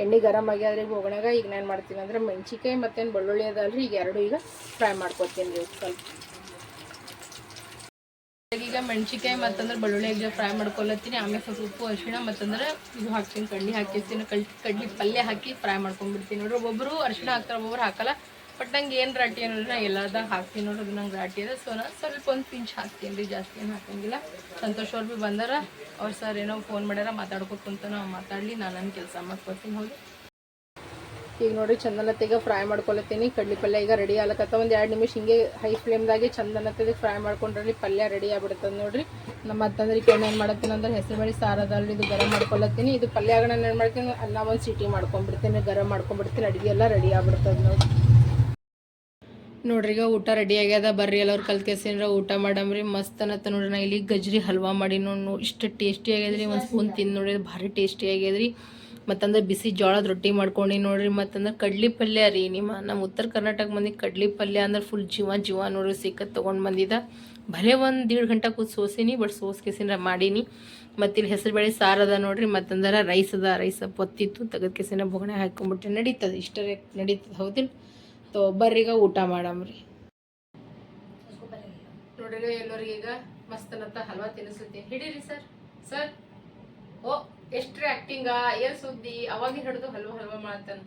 ಎಣ್ಣೆ ಗರಮ್ ಆಗ್ಯಾದ್ರಿ ಹೋಗೋಣಾಗ ಈಗ ನಾನು ಮಾಡ್ತೀನಿ ಅಂದ್ರೆ ಮೆಣಸಿಕಾಯಿ ಮತ್ತೇನು ಬೆಳ್ಳುಳ್ಳಿ ಅದಲ್ರಿ, ಈಗ ಎರಡು ಈಗ ಫ್ರೈ ಮಾಡ್ಕೊತೀನಿ ರೀ ಸ್ವಲ್ಪ. ಈಗ ಮೆಣಸಿಕಾಯಿ ಮತ್ತಂದ್ರೆ ಬೆಳ್ಳುಳ್ಳಿ ಈಗ ಫ್ರೈ ಮಾಡ್ಕೊಳತ್ತೀನಿ. ಆಮೇಲೆ ಸ್ವಲ್ಪ ಉಪ್ಪು, ಅರಿಶಿಣ ಮತ್ತಂದ್ರೆ ಇದು ಹಾಕ್ತೀನಿ. ಕಡ್ಲಿ ಹಾಕಿರ್ತೀನಿ. ಕಡ್, ಕಡ್ಲಿ ಪಲ್ಯ ಹಾಕಿ ಫ್ರೈ ಮಾಡ್ಕೊಂಡ್ಬಿಡ್ತೀನಿ. ನೋಡ್ರಿ ಒಬ್ಬೊಬ್ಬರು ಅರಿಶಿಣ ಹಾಕ್ತಾರೆ ಒಬ್ಬೊಬ್ರು ಹಾಕಲ್ಲ. ಬಟ್ ನಂಗೆ ಏನು ರಾಟಿ ಅನ್ನೋದ್ರೆ ನಾ ಎಲ್ಲದಾಗ ಹಾಕ್ತೀನಿ ನೋಡ್ರಿ, ಅದು ನಂಗೆ ರಾಟಿ ಅದ. ಸೊ ನಾನು ಸ್ವಲ್ಪ ಒಂದು ಪಿಂಚ್ ಹಾಕ್ತೀನಿ ರೀ, ಜಾಸ್ತಿ ಏನು ಹಾಕಂಗಿಲ್ಲ. ಸಂತೋಷ್ ಅವ್ರು ಭೀ ಬಂದಾರ. ಅವ್ರು ಸರ್ ಏನೋ ಫೋನ್ ಮಾಡ್ಯಾರ, ಮಾತಾಡ್ಕೊತ ಕುಂತ ನಾವು ಮಾತಾಡಲಿ ನಾನು ನನ್ನ ಕೆಲಸ ಮಾಡ್ಕೊತೀನಿ ಹೋಗಿ ಈಗ ನೋಡಿ ಚಂದನತೆಗೆ ಫ್ರೈ ಮಾಡ್ಕೊಳತ್ತೀನಿ ಕಡ್ಲಿ ಪಲ್ಯ ಈಗ ರೆಡಿ ಆಗ್ಲಕತ್ತ ಒಂದು ಎರಡು ನಿಮಿಷ ಹಿಂಗೆ ಹೈ ಫ್ಲೇಮ್ದಾಗೆ ಚಂದನತೆಗೆ ಫ್ರೈ ಮಾಡ್ಕೊಂಡ್ರಲ್ಲಿ ಪಲ್ಯ ರೆಡಿ ಆಗ್ಬಿಡ್ತದೆ ನೋಡ್ರಿ. ನಮ್ಮ ಅತ್ತಂದ್ರಿ ಈಗ ಏನು ಮಾಡತ್ತೀನಿ ಅಂದ್ರೆ ಹೆಸರು ಮಾಡಿ ಸಾರು ಅದಲ್ರಿ ಇದು ಗರಂ ಮಾಡ್ಕೊಳತ್ತೀನಿ ಇದು ಪಲ್ಯ ಆಗಣ ಏನು ಮಾಡ್ತೀನಿ ಅನ್ನ ಒಂದು ಸಿಟಿ ಮಾಡ್ಕೊಂಡ್ಬಿಡ್ತೀನಿ. ಗರಂ ಮಾಡ್ಕೊಂಡ್ಬಿಡ್ತೀನಿ. ಅಡುಗೆ ಎಲ್ಲ ರೆಡಿ ಆಗ್ಬಿಡ್ತದೆ ನೋಡಿ ನೋಡ್ರಿ. ಈಗ ಊಟ ರೆಡಿ ಆಗ್ಯದ. ಬರ್ರಿ ಕಲ್ತ್ ಕಲ್ತ್ಕೆಸಿನ್ರ ಊಟ ಮಾಡಮ್ರಿ. ಮಸ್ತ್ ಅನ್ನತ್ತ ನೋಡ್ರಿ. ನಾ ಇಲ್ಲಿ ಗಜ್ರಿ ಹಲ್ವಾ ಮಾಡಿ ನೋಡ್ ಇಷ್ಟು ಟೇಸ್ಟಿ ಆಗ್ಯದ್ರಿ. ಒಂದು ಸ್ಪೂನ್ ತಿಂದು ನೋಡ್ರಿ. ಭಾರಿ ಟೇಸ್ಟಿ ಆಗ್ಯದ್ರಿ. ಮತ್ತಂದ್ರೆ ಬಿಸಿ ಜೋಳದ ರೊಟ್ಟಿ ಮಾಡ್ಕೊಂಡು ನೋಡ್ರಿ, ಮತ್ತಂದ್ರೆ ಕಡ್ಲಿ ಪಲ್ಯ ರೀ. ನಿಮ್ಮ ನಮ್ಮ ಉತ್ತರ ಕರ್ನಾಟಕ ಮಂದಿ ಕಡ್ಲಿ ಪಲ್ಯ ಅಂದ್ರೆ ಫುಲ್ ಜೀವ ಜೀವ ನೋಡ್ರಿ ಸಿಕ್ಕತ್ ತೊಗೊಂಡು ಬಂದಿದ್ದ ಭಲೇ ಒಂದು ದೀಡ್ ಗಂಟೆ ಕೂತ್ ಸೋಸಿನಿ ಬಟ್ ಸೋಸ್ಕೆಸಿನ್ರ ಮಾಡೀನಿ. ಮತ್ತು ಇಲ್ಲಿ ಹೆಸರು ಬೇಳೆ ಸಾರು ಅದ ನೋಡ್ರಿ, ಮತ್ತಂದ್ರೆ ರೈಸ್ ಅದ, ರೈಸ್ ಪೊತ್ತಿತ್ತು ತೆಗೆದ ಕೆಸಿನ ಬೊಗಣೆ ಹಾಕೊಂಡ್ಬಿಟ್ರೆ ನಡೀತದೆ, ಇಷ್ಟರೇ ನಡೀತದೆ ಹೌದಿಲ್ಲ ತೋ ಬರ್ರೀಗ ಊಟ ಮಾಡಮ್ರಿ ನೋಡ್ರಿ ಈಗ ಮಸ್ತ್ ಅನ್ನತ್ತ ಹಲ್ವಾ ತಿನ್ನಿಸುತ್ತೆ. ಹಿಡೀರಿ ಸರ್. ಸರ್, ಓ. ಎಷ್ಟ್ರಿ ಆಕ್ಟಿಂಗ ಏನ್ ಸುದ್ದಿ? ಅವಾಗ ಹಿಡಿದು ಹಲ್ವಾ ಹಲ್ವಾ ಮಾಡ್ತಾನ.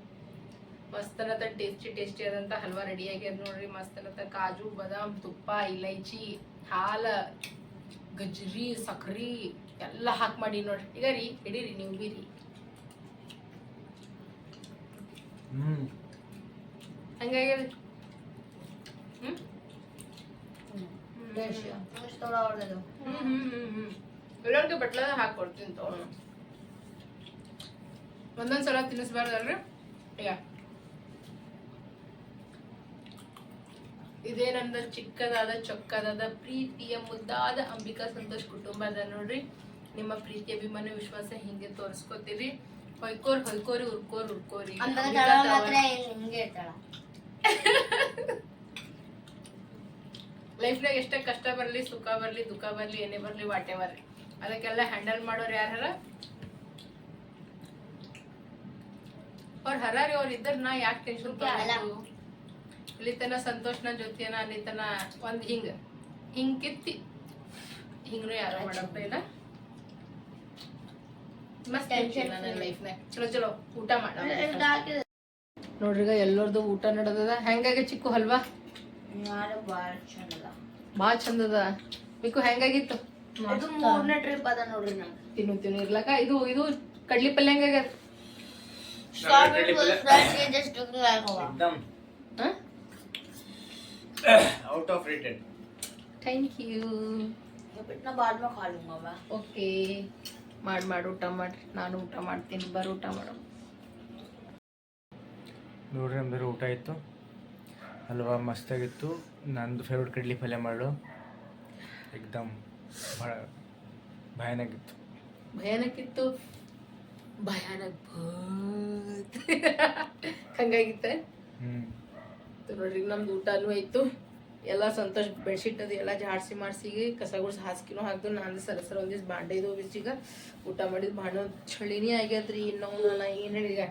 ಮಸ್ತ್ ಅನ್ನತ್ತ ಟೇಸ್ಟಿ ಟೇಸ್ಟಿ ಆದಂತ ಹಲ್ವಾ ರೆಡಿ ಆಗ್ಯದ ನೋಡ್ರಿ. ಮಸ್ತ್ ಅನ್ನತ್ತ ಕಾಜು ಬಾದಾಮ್ ತುಪ್ಪ ಇಲೈಚಿ ಹಾಲ ಗಜ್ರಿ ಸಕ್ರಿ ಎಲ್ಲ ಹಾಕಿ ಮಾಡಿ ನೋಡ್ರಿ. ಈಗ ರೀ ಹಿಡೀರಿ ನೀವು ಬೀರಿ. ರೀ ಹ್ಮ್? ಹ್ಮ್. ಹ್ಮ್ ಹ್ಮ್ ಹ್ಮ್. ಹ್ಮ್ ಹ್ಮ್ ಎಲ್ಲರಿಗೂ ಹ್ಮ್ ಹಾಕೊಡ್ತೀನಿ ತಗೊಂಡು ಒಂದೊಂದ್ ಸಲ ತಿನ್ನಿಸ್ಬಾರ್ದಲ್ರಿ ಈಗ ಇದೇ ನಂದು ಚಿಕ್ಕದಾದ ಚೊಕ್ಕದಾದ ಪ್ರೀತಿಯ ಮುದ್ದಾದ ಅಂಬಿಕಾ ಸಂತೋಷ್ ಕುಟುಂಬ ಅದ ನೋಡ್ರಿ. ನಿಮ್ಮ ಪ್ರೀತಿ ಅಭಿಮಾನ ವಿಶ್ವಾಸ ಹಿಂಗೆ ತೋರಿಸ್ಕೊತೀರಿ. ಹೊಯ್ಕೋರ್ ಹೊಯ್ಕೋರಿ ಉರ್ಕೋರ್ ಉರ್ಕೋರಿ. ಲೈಫ್ನಾಗ ಎಷ್ಟೇ ಕಷ್ಟ ಬರಲಿ ಸುಖ ಬರಲಿ ದುಃಖ ಬರಲಿ ಏನೇ ಬರಲಿ ವಾಟೆ ಬರಲಿ ಅದಕ್ಕೆಲ್ಲ ಹ್ಯಾಂಡಲ್ ಮಾಡೋರು ಯಾರ? ಅವ್ರು ಹರಾರಿ ಅವ್ರು ಇದ್ರ ನಾ ಯಾಕೆ ಟೆನ್ಷನ್ ಅಲ್ಲ. ಇಲ್ಲಿ ತನ ಸಂತೋಷ್ ನನ್ನ ಜೊತೆನ ಅಲ್ಲಿ ತನ ಒಂದ್ ಹಿಂಗ ಹಿಂಗ್ ಕಿತ್ತಿ. ಹಿಂಗ್ನು ಯಾರು ಮಾಡಪ್ಪ ಇಲ್ಲ. ಮಸ್ತ್ ಟೆನ್ಷನ್ ನನ್ನ ಲೈಫ್ನಾಗ ಚಲೋ ಚಲೋ ಊಟ ಮಾಡ. ನೋಡ್ರಿಗ ಎಲ್ಲರದು ಊಟ ನಡೆದದ. ಹೆಂಗಾಗ ಚಿಕ್ಕು ಹಲ್ವಾ? ಭಾಳ ಚಂದ ಭಾಳ ಚಂದದ. ಮಿಕ್ಕು ಹೆಂಗಾಗಿತ್ತು? ಅದು ಮೂರನೇ ಟ್ರಿಪ್ ಅದ ನೋಡ್ರಿ ನಾನು ತಿನ್ನು ತಿನ್ನು ಇರ್ಲಕ ಇದು ಇದು ಕಡ್ಲಿ ಪಲ್ಯ ಹೆಂಗಾಗ್ಯದ? ಜಸ್ಟ್ एकदम ಹಾ out of rated thank you ನಾ ಬಾದ್ में खा लूंगा मैं ಓಕೆ ಮಾಡಿ ಮಾಡಿ ಊಟ ಮಾಡ್ರಿ ನಾನು ಊಟ ಮಾಡ್ತೀನಿ ಬರ್ ಊಟ ಮಾಡೋ ನೋಡ್ರಿ ನಮ್ದು ಊಟ ಇತ್ತು ಹಲ್ವಾ ಮಸ್ತಾಗಿತ್ತು ನಂದು ಫೇವ್ರೆಟ್ ಕಡ್ಲಿ ಪಲ್ಯ ಮಾಡು ಎಕ್ದಮ್ ಭಾಳ ಭಯಾನಕಿತ್ತು ಭಯಾನಕಿತ್ತು ಭಯಾನಕ್ ಭೂತ್. ಹಂಗಾಗಿತ್ತೆ. ನೋಡ್ರಿ ನಮ್ದು ಊಟನೂ ಆಯ್ತು. ಎಲ್ಲ ಸಂತೋಷ ಬೆಡ್ಶೀಟ್ ಅದು ಎಲ್ಲ ಜಾಡ್ಸಿ ಮಾಡಿಸಿ ಕಸ ಗುಡ್ಸಿ ಹಾಸಿಗೆನೂ ಹಾಕ್ದು ನಾನು ಸರ ಸರ ಒಂದಿವ್ಸ ಬಾಂಡೆದು ಈಗ ಊಟ ಮಾಡಿದ ಬಾಂಡೆ ಚಳಿನೇ ಆಗ್ಯದ್ರಿ. ಇನ್ನೂ ನಾ ಏನು ಹೇಳಿ ಈಗ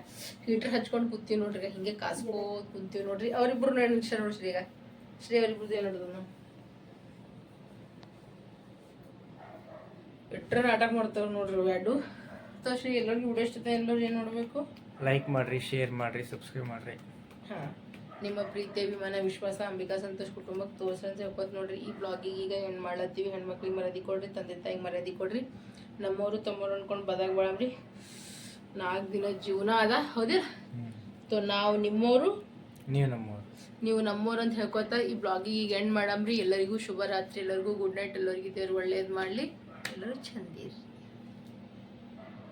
ಹೀಟರ್ ಹಚ್ಕೊಂಡು ಕೂತೀವಿ ನೋಡ್ರಿ ಈಗ ಹಿಂಗೆ ಕಾಸ್ಕೋತ ಕುಂತೀವಿ ನೋಡ್ರಿ. ಅವ್ರಿಬ್ರು ನಿಮಿಷ ನೋಡ್ರಿ ಈಗ. ಶ್ರೀ ಅವರಿಬ್ರದ್ದು ಏನು ನೋಡಿದ್ರು ನಾವು? ಎಟ್ರ ನಾಟಕ ಮಾಡ್ತಾವ ನೋಡ್ರಿ ಎರಡು ಸೊ ಎಲ್ಲರಿಗೂ ವಿಡಿಯೋ ಇಷ್ಟ ಎಲ್ಲರೂ ಏನು ನೋಡಬೇಕು? ಲೈಕ್ ಮಾಡಿರಿ ಶೇರ್ ಮಾಡಿರಿ ಸಬ್ಸ್ಕ್ರೈಬ್ ಮಾಡಿರಿ. ಹಾಂ. ನಿಮ್ಮ ಪ್ರೀತಿ ಅಭಿಮಾನ ವಿಶ್ವಾಸ ಅಂಬಿಕಾ ಸಂತೋಷ್ ಕುಟುಂಬಕ್ಕೆ ತೋರ್ಸಂತ ಒಪ್ಪತ್ತು ನೋಡ್ರಿ. ಈ ಬ್ಲಾಗಿಗೆ ಈಗ ಹೆಣ್ಣು ಮಾಡ್ಲತ್ತೀವಿ? ಹೆಣ್ಮಕ್ಳಿಗೆ ಮರ್ಯಾದೆ ಕೊಡ್ರಿ ತಂದೆ ತಾಯಿಗೆ ಮರ್ಯಾದೆ ಕೊಡ್ರಿ. ನಮ್ಮವರು ತಮ್ಮವ್ರು ಅನ್ಕೊಂಡು ಬದಾಗ ಬಾಳಮ್ರಿ ನಾಲ್ಕು ದಿನ ಜೀವನ ಅದ ಹೌದಿಲ್ಲ? ತೋ ನಾವು ನಿಮ್ಮವರು ನೀವು ನಮ್ಮವ್ರು. ನೀವು ನಮ್ಮವ್ರು ಅಂತ ಹೇಳ್ಕೊತ ಈ ಬ್ಲಾಗಿಗೆ ಈಗ ಎಂಡ್ ಮಾಡಮ್ರಿ. ಎಲ್ಲರಿಗೂ ಶುಭ ರಾತ್ರಿ ಎಲ್ಲರಿಗೂ ಗುಡ್ ನೈಟ್ ಎಲ್ಲರಿಗೂ ದೇವ್ರು ಒಳ್ಳೇದು ಮಾಡಲಿ. ಎಲ್ಲರೂ ಚಂದಿರಿ